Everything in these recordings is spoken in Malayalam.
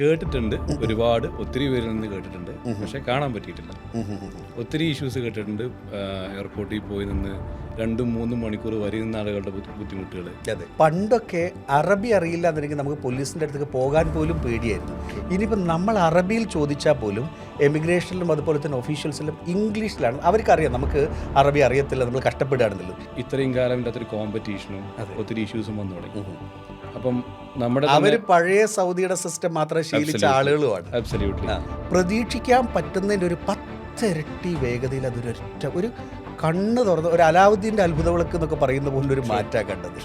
കേട്ടിട്ടുണ്ട്. ഒരുപാട് ഒത്തിരി പേരിൽ നിന്ന് കേട്ടിട്ടുണ്ട്. പക്ഷെ കാണാൻ പറ്റിയിട്ടില്ല. ഒത്തിരി ഇഷ്യൂസ് കേട്ടിട്ടുണ്ട്. എയർപോർട്ടിൽ പോയി നിന്ന് രണ്ടും മൂന്നും മണിക്കൂർ വരുന്ന ആളുകളുടെ ബുദ്ധി- ബുദ്ധിമുട്ടുകൾ അതെ. പണ്ടൊക്കെ അറബി അറിയില്ല എന്നുണ്ടെങ്കിൽ നമുക്ക് പോലീസിന്റെ അടുത്തേക്ക് പോകാൻ പോലും പേടിയായിരുന്നു. ഇനിയിപ്പോൾ നമ്മൾ അറബിയിൽ ചോദിച്ചാൽ പോലും എമിഗ്രേഷനിലും അതുപോലെ തന്നെ ഒഫീഷ്യൽസിലും ഇംഗ്ലീഷിലാണ്. അവർക്കറിയാം നമുക്ക് അറബി അറിയത്തില്ല നമ്മൾ കഷ്ടപ്പെടുകയാണെന്നുള്ളത്. ഇത്രയും കാലം ഇല്ലാത്തൊരു കോമ്പറ്റീഷനും ഒത്തിരി ഇഷ്യൂസും വന്നു തുടങ്ങി. അപ്പം നമ്മുടെ അവർ പഴയ സൗദിയുടെ സിസ്റ്റം മാത്രം ശീലിച്ച ആളുകളുമാണ്. പ്രതീക്ഷിക്കാൻ പറ്റുന്നതിന്റെ ഒരു പത്തിരട്ടി വേഗതയിൽ അതൊരൊറ്റ ഒരു കണ്ണ് തുറന്ന് ഒരു അലാവുദ്ദീന്റെ അത്ഭുത വിളക്ക് എന്നൊക്കെ പറയുന്ന പോലെ ഒരു മാറ്റാ കണ്ടത്.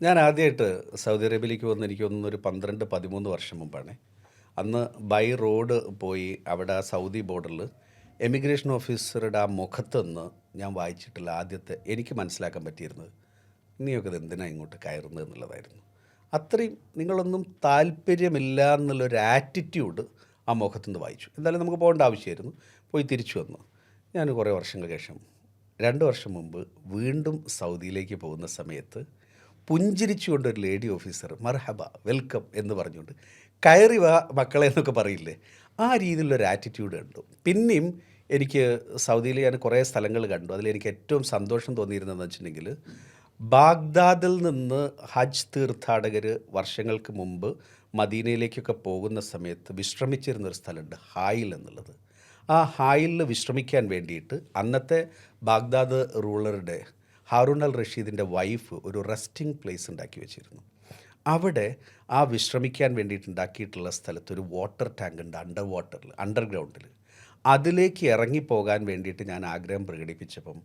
ഞാൻ ആദ്യമായിട്ട് സൗദി അറേബ്യയിലേക്ക് വന്ന് എനിക്ക് തോന്നുന്നു ഒരു പന്ത്രണ്ട് പതിമൂന്ന് വർഷം മുമ്പാണ്. അന്ന് ബൈ റോഡ് പോയി അവിടെ ആ സൗദി ബോർഡറിൽ എമിഗ്രേഷൻ ഓഫീസറുടെ ആ മുഖത്തുനിന്ന് ഞാൻ വായിച്ചിട്ടുള്ള ആദ്യത്തെ എനിക്ക് മനസ്സിലാക്കാൻ പറ്റിയിരുന്നത് നീയൊക്കെ ഇത് എന്തിനാണ് ഇങ്ങോട്ട് കയറുന്നത് എന്നുള്ളതായിരുന്നു. അത്രയും നിങ്ങളൊന്നും താല്പര്യമില്ല എന്നുള്ളൊരു ആറ്റിറ്റ്യൂഡ് ആ മുഖത്തുനിന്ന് വായിച്ചു. എന്തായാലും നമുക്ക് പോകേണ്ട ആവശ്യമായിരുന്നു. പോയി തിരിച്ചു വന്നു. ഞാൻ കുറേ വർഷങ്ങൾക്ക് ശേഷം രണ്ട് വർഷം മുമ്പ് വീണ്ടും സൗദിയിലേക്ക് പോകുന്ന സമയത്ത് പുഞ്ചിരിച്ചുകൊണ്ട് ഒരു ലേഡി ഓഫീസർ മർഹബ വെൽക്കം എന്ന് പറഞ്ഞുകൊണ്ട് കയറി വാ മക്കളെ എന്നൊക്കെ പറയില്ലേ? ആ രീതിയിലുള്ളൊരു ആറ്റിറ്റ്യൂഡ് കണ്ടു. പിന്നെയും എനിക്ക് സൗദിയിൽ ഞാൻ കുറേ സ്ഥലങ്ങൾ കണ്ടു. അതിൽ എനിക്ക് ഏറ്റവും സന്തോഷം തോന്നിയിരുന്നതെന്ന് വെച്ചിട്ടുണ്ടെങ്കിൽ ബാഗ്ദാദിൽ നിന്ന് ഹജ്ജ് തീർത്ഥാടകർ വർഷങ്ങൾക്ക് മുമ്പ് മദീനയിലേക്കൊക്കെ പോകുന്ന സമയത്ത് വിശ്രമിച്ചിരുന്ന ഒരു സ്ഥലമുണ്ട് ഹായിൽ എന്നുള്ളത്. ആ ഹായിലിൽ വിശ്രമിക്കാൻ വേണ്ടിയിട്ട് അന്നത്തെ ബാഗ്ദാദ് റൂളറുടെ ഹാറൂൺ അൽ റഷീദിന്റെ വൈഫ് ഒരു റെസ്റ്റിംഗ് പ്ലേസ് ഉണ്ടാക്കി വെച്ചിരുന്നു. അവിടെ ആ വിശ്രമിക്കാൻ വേണ്ടിയിട്ട് ഉണ്ടാക്കിയിട്ടുള്ള സ്ഥലത്ത് ഒരു വാട്ടർ ടാങ്ക് ഉണ്ട് അണ്ടർ വാട്ടറിൽ അണ്ടർഗ്രൗണ്ടിൽ. അതിലേക്ക് ഇറങ്ങിപ്പോകാൻ വേണ്ടിയിട്ട് ഞാൻ ആഗ്രഹം പ്രകടിപ്പിച്ചപ്പം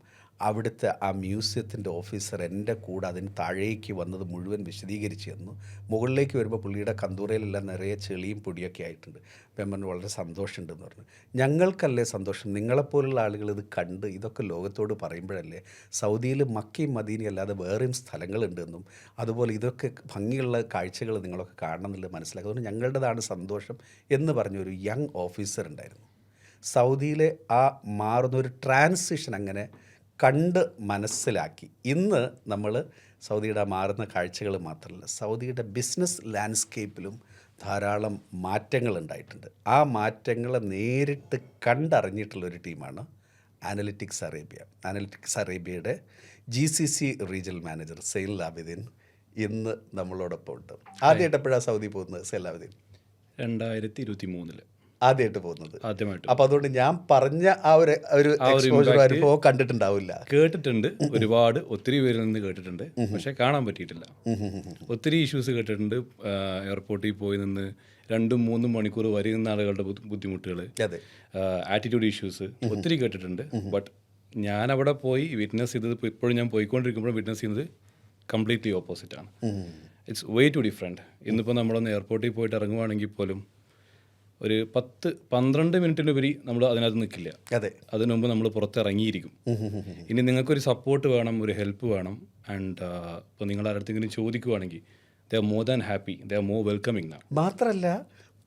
അവിടുത്തെ ആ മ്യൂസിയത്തിന്റെ ഓഫീസർ എന്റെ കൂടെ അതിന് താഴേക്ക് വന്നത് മുഴുവൻ വിശദീകരിച്ച് തന്നു. മുകളിലേക്ക് വരുമ്പോൾ പുള്ളിയുടെ കന്തൂറയിലെല്ലാം നിറയെ ചെളിയും പൊടിയൊക്കെ ആയിട്ടുണ്ട്. അപ്പം പറഞ്ഞു വളരെ സന്തോഷമുണ്ടെന്ന് പറഞ്ഞു. ഞങ്ങൾക്കല്ലേ സന്തോഷം? നിങ്ങളെപ്പോലുള്ള ആളുകൾ ഇത് കണ്ട് ഇതൊക്കെ ലോകത്തോട് പറയുമ്പോഴല്ലേ സൗദിയിൽ മക്കയും മദീനയും അല്ലാതെ വേറെയും സ്ഥലങ്ങളുണ്ടെന്നും അതുപോലെ ഇതൊക്കെ ഭംഗിയുള്ള കാഴ്ചകൾ നിങ്ങളൊക്കെ കാണണം എന്നുള്ളത് മനസ്സിലാക്കുക അതുകൊണ്ട് ഞങ്ങളുടേതാണ് സന്തോഷം എന്ന് പറഞ്ഞൊരു യങ് ഓഫീസർ ഉണ്ടായിരുന്നു. സൗദിയിലെ ആ മാറുന്ന ഒരു ട്രാൻസിഷൻ അങ്ങനെ കണ്ട് മനസ്സിലാക്കി. ഇന്ന് നമ്മൾ സൗദിയുടെ മാറുന്ന കാഴ്ചകൾ മാത്രമല്ല സൗദിയുടെ ബിസിനസ് ലാൻഡ്സ്കേപ്പിലും ധാരാളം മാറ്റങ്ങൾ ഉണ്ടായിട്ടുണ്ട്. ആ മാറ്റങ്ങളെ നേരിട്ട് കണ്ടറിഞ്ഞിട്ടുള്ള ഒരു ടീമാണ് അനലിറ്റിക്സ് അറേബ്യ. അനലിറ്റിക്സ് അറേബ്യയുടെ G C C regional manager sale ലാബിദ്ദീൻ ഇന്ന് നമ്മളോടൊപ്പം ഉണ്ട് ആദ്യമായിട്ട് എപ്പോഴാണ് സൗദി പോകുന്നത് സെയിൽ ലാബിദ്ദീൻ രണ്ടായിരത്തി ഇരുപത്തി മൂന്നിൽ ആദ്യമായിട്ട് പോകുന്നത്. ആദ്യമായിട്ട്. അപ്പൊ അതുകൊണ്ട് ഞാൻ പറഞ്ഞ ആ ഒരു ഒരു എക്സ്പോജർ അനുഭവം കണ്ടിട്ടുണ്ടാവില്ല. കേട്ടിട്ടുണ്ട്. ഒരുപാട് ഒത്തിരി പേരിൽ നിന്ന് കേട്ടിട്ടുണ്ട്. പക്ഷെ കാണാൻ പറ്റിയിട്ടില്ല. ഒത്തിരി ഇഷ്യൂസ് കേട്ടിട്ടുണ്ട്. എയർപോർട്ടിൽ പോയി നിന്ന് രണ്ടും മൂന്നും മണിക്കൂർ വരുന്ന ആളുകളുടെ ബുദ്ധിമുട്ടുകൾ ആറ്റിറ്റ്യൂഡ് ഇഷ്യൂസ് ഒത്തിരി കേട്ടിട്ടുണ്ട്. ബട്ട് ഞാൻ അവിടെ പോയി വിറ്റ്നസ് ചെയ്തത് ഇപ്പോഴും ഞാൻ പോയിക്കൊണ്ടിരിക്കുമ്പോൾ വിറ്റ്നസ് ചെയ്യുന്നത് കംപ്ലീറ്റ്ലി ഓപ്പോസിറ്റ് ആണ്. ഇറ്റ്സ് വേ ടു ഡിഫറെന്റ് ഇന്നിപ്പോൾ നമ്മളൊന്ന് എയർപോർട്ടിൽ പോയിട്ട് ഇറങ്ങുവാണെങ്കിൽ പോലും ഒരു പത്ത് പന്ത്രണ്ട് മിനിറ്റിനുപരി നമ്മൾ അതിനകത്ത് നിൽക്കില്ല. അതെ. അതിനു മുമ്പ് നമ്മൾ പുറത്തിറങ്ങിയിരിക്കും. ഇനി നിങ്ങൾക്കൊരു സപ്പോർട്ട് വേണം ഒരു ഹെൽപ്പ് വേണം. ആൻഡ് ഇപ്പോൾ നിങ്ങൾ ആരുടെ ചോദിക്കുവാണെങ്കിൽ they are more than happy they are more welcoming മാത്രമല്ല മാത്രല്ല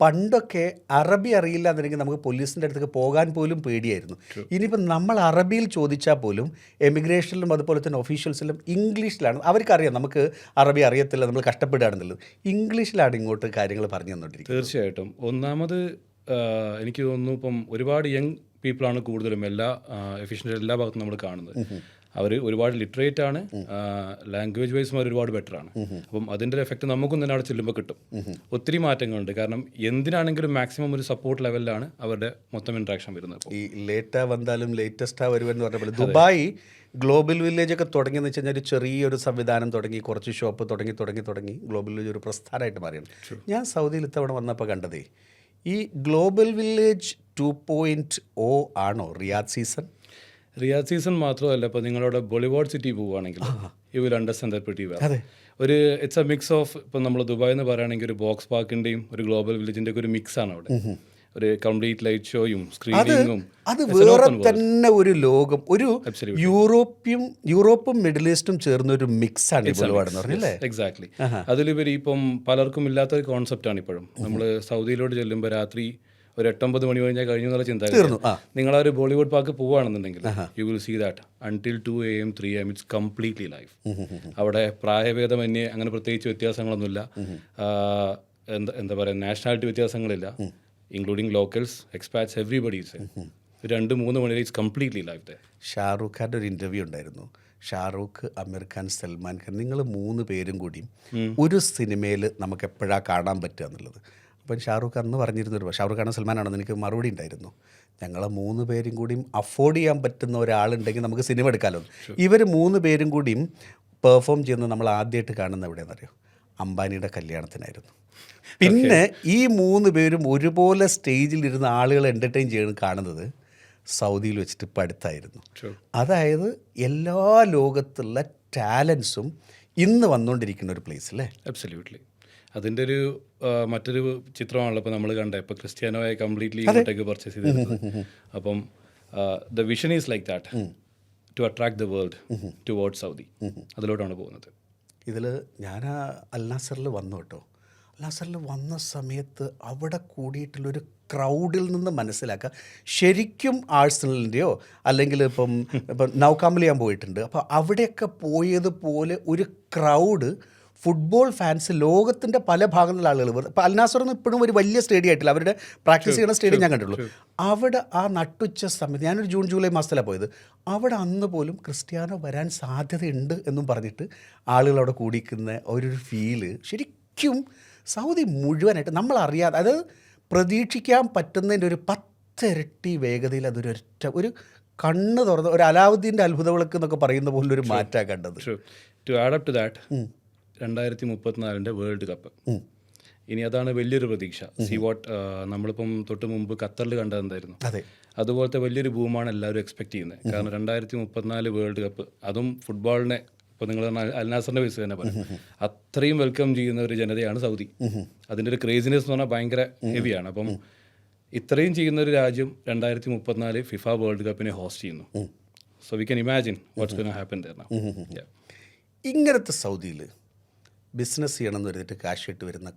പണ്ടൊക്കെ അറബി അറിയില്ല എന്നുണ്ടെങ്കിൽ നമുക്ക് പോലീസിന്റെ അടുത്തേക്ക് പോകാൻ പോലും പേടിയായിരുന്നു. ഇനിയിപ്പോൾ നമ്മൾ അറബിയിൽ ചോദിച്ചാൽ പോലും എമിഗ്രേഷനിലും അതുപോലെ തന്നെ ഒഫീഷ്യൽസിലും ഇംഗ്ലീഷിലാണ്. അവർക്കറിയാം നമുക്ക് അറബി അറിയത്തില്ല നമ്മൾ കഷ്ടപ്പെടുകയാണെന്നുള്ളത് ഇംഗ്ലീഷിലാണ് ഇങ്ങോട്ട് കാര്യങ്ങൾ പറഞ്ഞു തന്നുകൊണ്ടിരിക്കുന്നത്. തീർച്ചയായിട്ടും. ഒന്നാമത് എനിക്ക് തോന്നുന്നു ഇപ്പം ഒരുപാട് യങ് പീപ്പിളാണ് കൂടുതലും എല്ലാ എഫിഷ്യന്റ് എല്ലാ ഭാഗത്തും നമ്മൾ കാണുന്നത്. അവർ ഒരുപാട് ലിറ്ററേറ്റ് ആണ്. ലാംഗ്വേജ് വൈസ് അവർ ഒരുപാട് ബെറ്റർ ആണ്. അപ്പം അതിന്റെ എഫക്റ്റ് നമുക്കും തന്നെ അവിടെ ചെല്ലുമ്പോൾ കിട്ടും ഒത്തിരി മാറ്റങ്ങളുണ്ട്. കാരണം എന്തിനാണെങ്കിലും മാക്സിമം ഒരു സപ്പോർട്ട് ലെവലിലാണ് അവരുടെ മൊത്തം ഇൻട്രാക്ഷൻ വരുന്നത് ഈ ലേറ്റാ വന്നാലും ലേറ്റസ്റ്റാ വരുമെന്ന് പറഞ്ഞപ്പോൾ ദുബായ് ഗ്ലോബൽ വില്ലേജ് ഒക്കെ തുടങ്ങിയെന്ന് വെച്ച് കഴിഞ്ഞാൽ ഒരു ചെറിയൊരു സംവിധാനം തുടങ്ങി കുറച്ച് ഷോപ്പ് തുടങ്ങി തുടങ്ങി തുടങ്ങി ഗ്ലോബൽ വില്ലേജ് ഒരു പ്രസ്ഥാനമായിട്ട് മാറിയാണ്. ഞാൻ സൗദിയിൽ ഇത്തവണ വന്നപ്പോൾ കണ്ടതേ ഈ global village two point O ആണോ റിയാദ് സീസൺ റിയാദ് സീസൺ മാത്രമല്ല ഇപ്പോൾ നിങ്ങളോട് ബോളിവുഡ് സിറ്റി പോവുകയാണെങ്കിൽ you will understand that pretty well. ഒരു ഇറ്റ്സ് എ മിക്സ് ഓഫ് ഇപ്പം നമ്മൾ ദുബായ് എന്ന് പറയുകയാണെങ്കിൽ ഒരു ബോക്സ് പാർക്കിന്റെയും ഒരു ഗ്ലോബൽ വില്ലേജിന്റെ ഒക്കെ ഒരു മിക്സ് ആണ് അവിടെ. ഒരു കംപ്ലീറ്റ് ലൈറ്റ് ഷോയും സ്ക്രീനിങ്ങും അത് വേറെ തന്നെ ഒരു ലോകം ഒരു യൂറോപ്യം യൂറോപ്പും മിഡിൽ ഈസ്റ്റും ചേർന്ന ഒരു മിക്സ് ആണ് എക്സാക്ട്ലി അതിലുപരി ഇപ്പം പലർക്കും ഇല്ലാത്ത ഒരു കോൺസെപ്റ്റ് ആണ് ഇപ്പോഴും. നമ്മൾ സൗദിയിലോട്ട് ചെല്ലുമ്പോൾ രാത്രി ഒരു എട്ടൊമ്പത് മണി കഴിഞ്ഞാൽ കഴിഞ്ഞു എന്നുള്ള ചിന്ത തീർന്നു. നിങ്ങൾ ആ. ഒരു Bollywood park പോവുകയാണെന്നുണ്ടെങ്കിൽ you will see that until two A M three M it's completely life അവിടെ പ്രായഭേദമന്യേ അങ്ങനെ പ്രത്യേകിച്ച് വ്യത്യാസങ്ങളൊന്നുമില്ല. എന്താ എന്താ പറയുക നാഷണാലിറ്റി വ്യത്യാസങ്ങളില്ല. ഇൻക്ലൂഡിങ് ലോക്കൽസ് എക്സ്പാറ്റ്സ് എവറിബഡീസ് രണ്ട് മൂന്ന് മണി ഇറ്റ്സ് കംപ്ലീറ്റ്ലി ലൈഫ് ദേ ഷാറൂഖ് ഖാന്റെ ഒരു ഇന്റർവ്യൂ ഉണ്ടായിരുന്നു. ഷാറൂഖ് അമീർ ഖാൻ സൽമാൻ ഖാൻ നിങ്ങൾ മൂന്ന് പേരും കൂടിയും ഒരു സിനിമയിൽ നമുക്ക് എപ്പോഴാണ് കാണാൻ പറ്റുക എന്നുള്ളത്. അപ്പം ഷാറൂഖ് എന്ന് പറഞ്ഞിരുന്നൊരു ഷാറൂഖ് ഖാൻ സൽമാനാണെന്ന് എനിക്ക് മറുപടി ഉണ്ടായിരുന്നു. ഞങ്ങളെ മൂന്ന് പേരും കൂടിയും അഫോർഡ് ചെയ്യാൻ പറ്റുന്ന ഒരാളുണ്ടെങ്കിൽ നമുക്ക് സിനിമ എടുക്കാമല്ലോ ഇവർ മൂന്ന് പേരും കൂടിയും പെർഫോം ചെയ്യുന്നത് നമ്മൾ ആദ്യമായിട്ട് കാണുന്ന എവിടെയെന്നറിയോ? അംബാനിയുടെ കല്യാണത്തിനായിരുന്നു. പിന്നെ ഈ മൂന്ന് പേരും ഒരുപോലെ സ്റ്റേജിലിരുന്ന് ആളുകളെ എന്റർടൈൻ ചെയ്യണം കാണുന്നത് സൗദിയിൽ വെച്ചിട്ട് ഇപ്പം അടുത്തായിരുന്നു. അതായത് എല്ലാ ലോകത്തുള്ള ടാലൻസും ഇന്ന് വന്നുകൊണ്ടിരിക്കുന്ന ഒരു പ്ലേസ് അല്ലേ അബ്സല്യൂട്ട്ലി അതിന്റെ ഒരു മറ്റൊരു ചിത്രമാണല്ലോ ഇപ്പോൾ നമ്മൾ കണ്ടത് ഇപ്പോൾ ക്രിസ്ത്യാനോയെ കംപ്ലീറ്റ്ലി ഇങ്ങോട്ടേക്ക് പർച്ചേസ് ചെയ്തിരുന്നത്. അപ്പം the vision is like that to attract the world towards Saudi അതിലോട്ടാണ് പോകുന്നത്. ഇതിൽ ഞാൻ അൽനാസറിൽ വന്നു കേട്ടോ. അൽനാസറിൽ വന്ന സമയത്ത് അവിടെ കൂടിയിട്ടുള്ളൊരു ക്രൗഡിൽ നിന്ന് മനസ്സിലാക്കുക. ശരിക്കും ആഴ്സണലിന്റെയോ അല്ലെങ്കിൽ ഇപ്പം ഇപ്പം നൗക്കാമ്പിൽ ഞാൻ പോയിട്ടുണ്ട്. അപ്പോൾ അവിടെയൊക്കെ പോയതുപോലെ ഒരു ക്രൗഡ് ഫുട്ബോൾ ഫാൻസ് ലോകത്തിന്റെ പല ഭാഗങ്ങളിലുള്ള ആളുകൾ ഇപ്പോൾ അൽനാസറൊന്നും ഇപ്പോഴും ഒരു വലിയ സ്റ്റേഡിയം ആയിട്ടില്ല. അവരുടെ പ്രാക്ടീസ് ചെയ്യുന്ന സ്റ്റേഡിയം ഞാൻ കണ്ടിട്ടുള്ളൂ. അവിടെ ആ നട്ടുച്ച സമയത്ത് ഞാനൊരു ജൂൺ ജൂലൈ മാസത്തിലാണ് പോയത്. അവിടെ അന്ന് പോലും ക്രിസ്ത്യാനോ വരാൻ സാധ്യതയുണ്ട് എന്നും പറഞ്ഞിട്ട് ആളുകൾ അവിടെ കൂടിക്കുന്ന ഒരു ഫീൽ ശരിക്കും സൗദി മുഴുവനായിട്ട് നമ്മൾ അറിയാതെ അതായത് പ്രതീക്ഷിക്കാൻ പറ്റുന്നതിന്റെ ഒരു പത്തിരട്ടി വേഗതയിൽ അതൊരു ഒറ്റ ഒരു കണ്ണ് തുറന്ന് ഒരു അലാവുദ്ദീന്റെ അത്ഭുത വിളക്ക് എന്നൊക്കെ പറയുന്ന പോലൊരു ഒരു മാറ്റാണ് കണ്ടത്. To add up to that രണ്ടായിരത്തി മുപ്പത്തിനാലിന്റെ വേൾഡ് കപ്പ്. ഇനി അതാണ് വലിയൊരു പ്രതീക്ഷ. സി വാട്ട് നമ്മളിപ്പം തൊട്ട് മുമ്പ് ഖത്തറിൽ കണ്ടതെന്തായിരുന്നു? അതെ. അതുപോലത്തെ വലിയൊരു ഭൂമാണ് എല്ലാവരും എക്സ്പെക്ട് ചെയ്യുന്നത്. കാരണം രണ്ടായിരത്തി മുപ്പത്തിനാല് വേൾഡ് കപ്പ് അതും ഫുട്ബോളിനെ ഇപ്പോൾ നിങ്ങൾ പറഞ്ഞ അൽനാസറിന്റെ വയസ്സ് തന്നെ പറയും. അത്രയും വെൽക്കം ചെയ്യുന്ന ഒരു ജനതയാണ് സൗദി. അതിന്റെ ഒരു ക്രേസിനെസ് എന്ന് പറഞ്ഞാൽ ഭയങ്കര ഹെവിയാണ് അപ്പം ഇത്രയും ചെയ്യുന്ന ഒരു രാജ്യം രണ്ടായിരത്തി മുപ്പത്തിനാല് ഫിഫ വേൾഡ് കപ്പിനെ ഹോസ്റ്റ് ചെയ്യുന്നു. So we can imagine what's happen തരണം ഇങ്ങനത്തെ സൗദിയിൽ ബിസിനസ് ചെയ്യണമെന്ന് പറഞ്ഞിട്ട് കാശ് ഇട്ട് വരുന്ന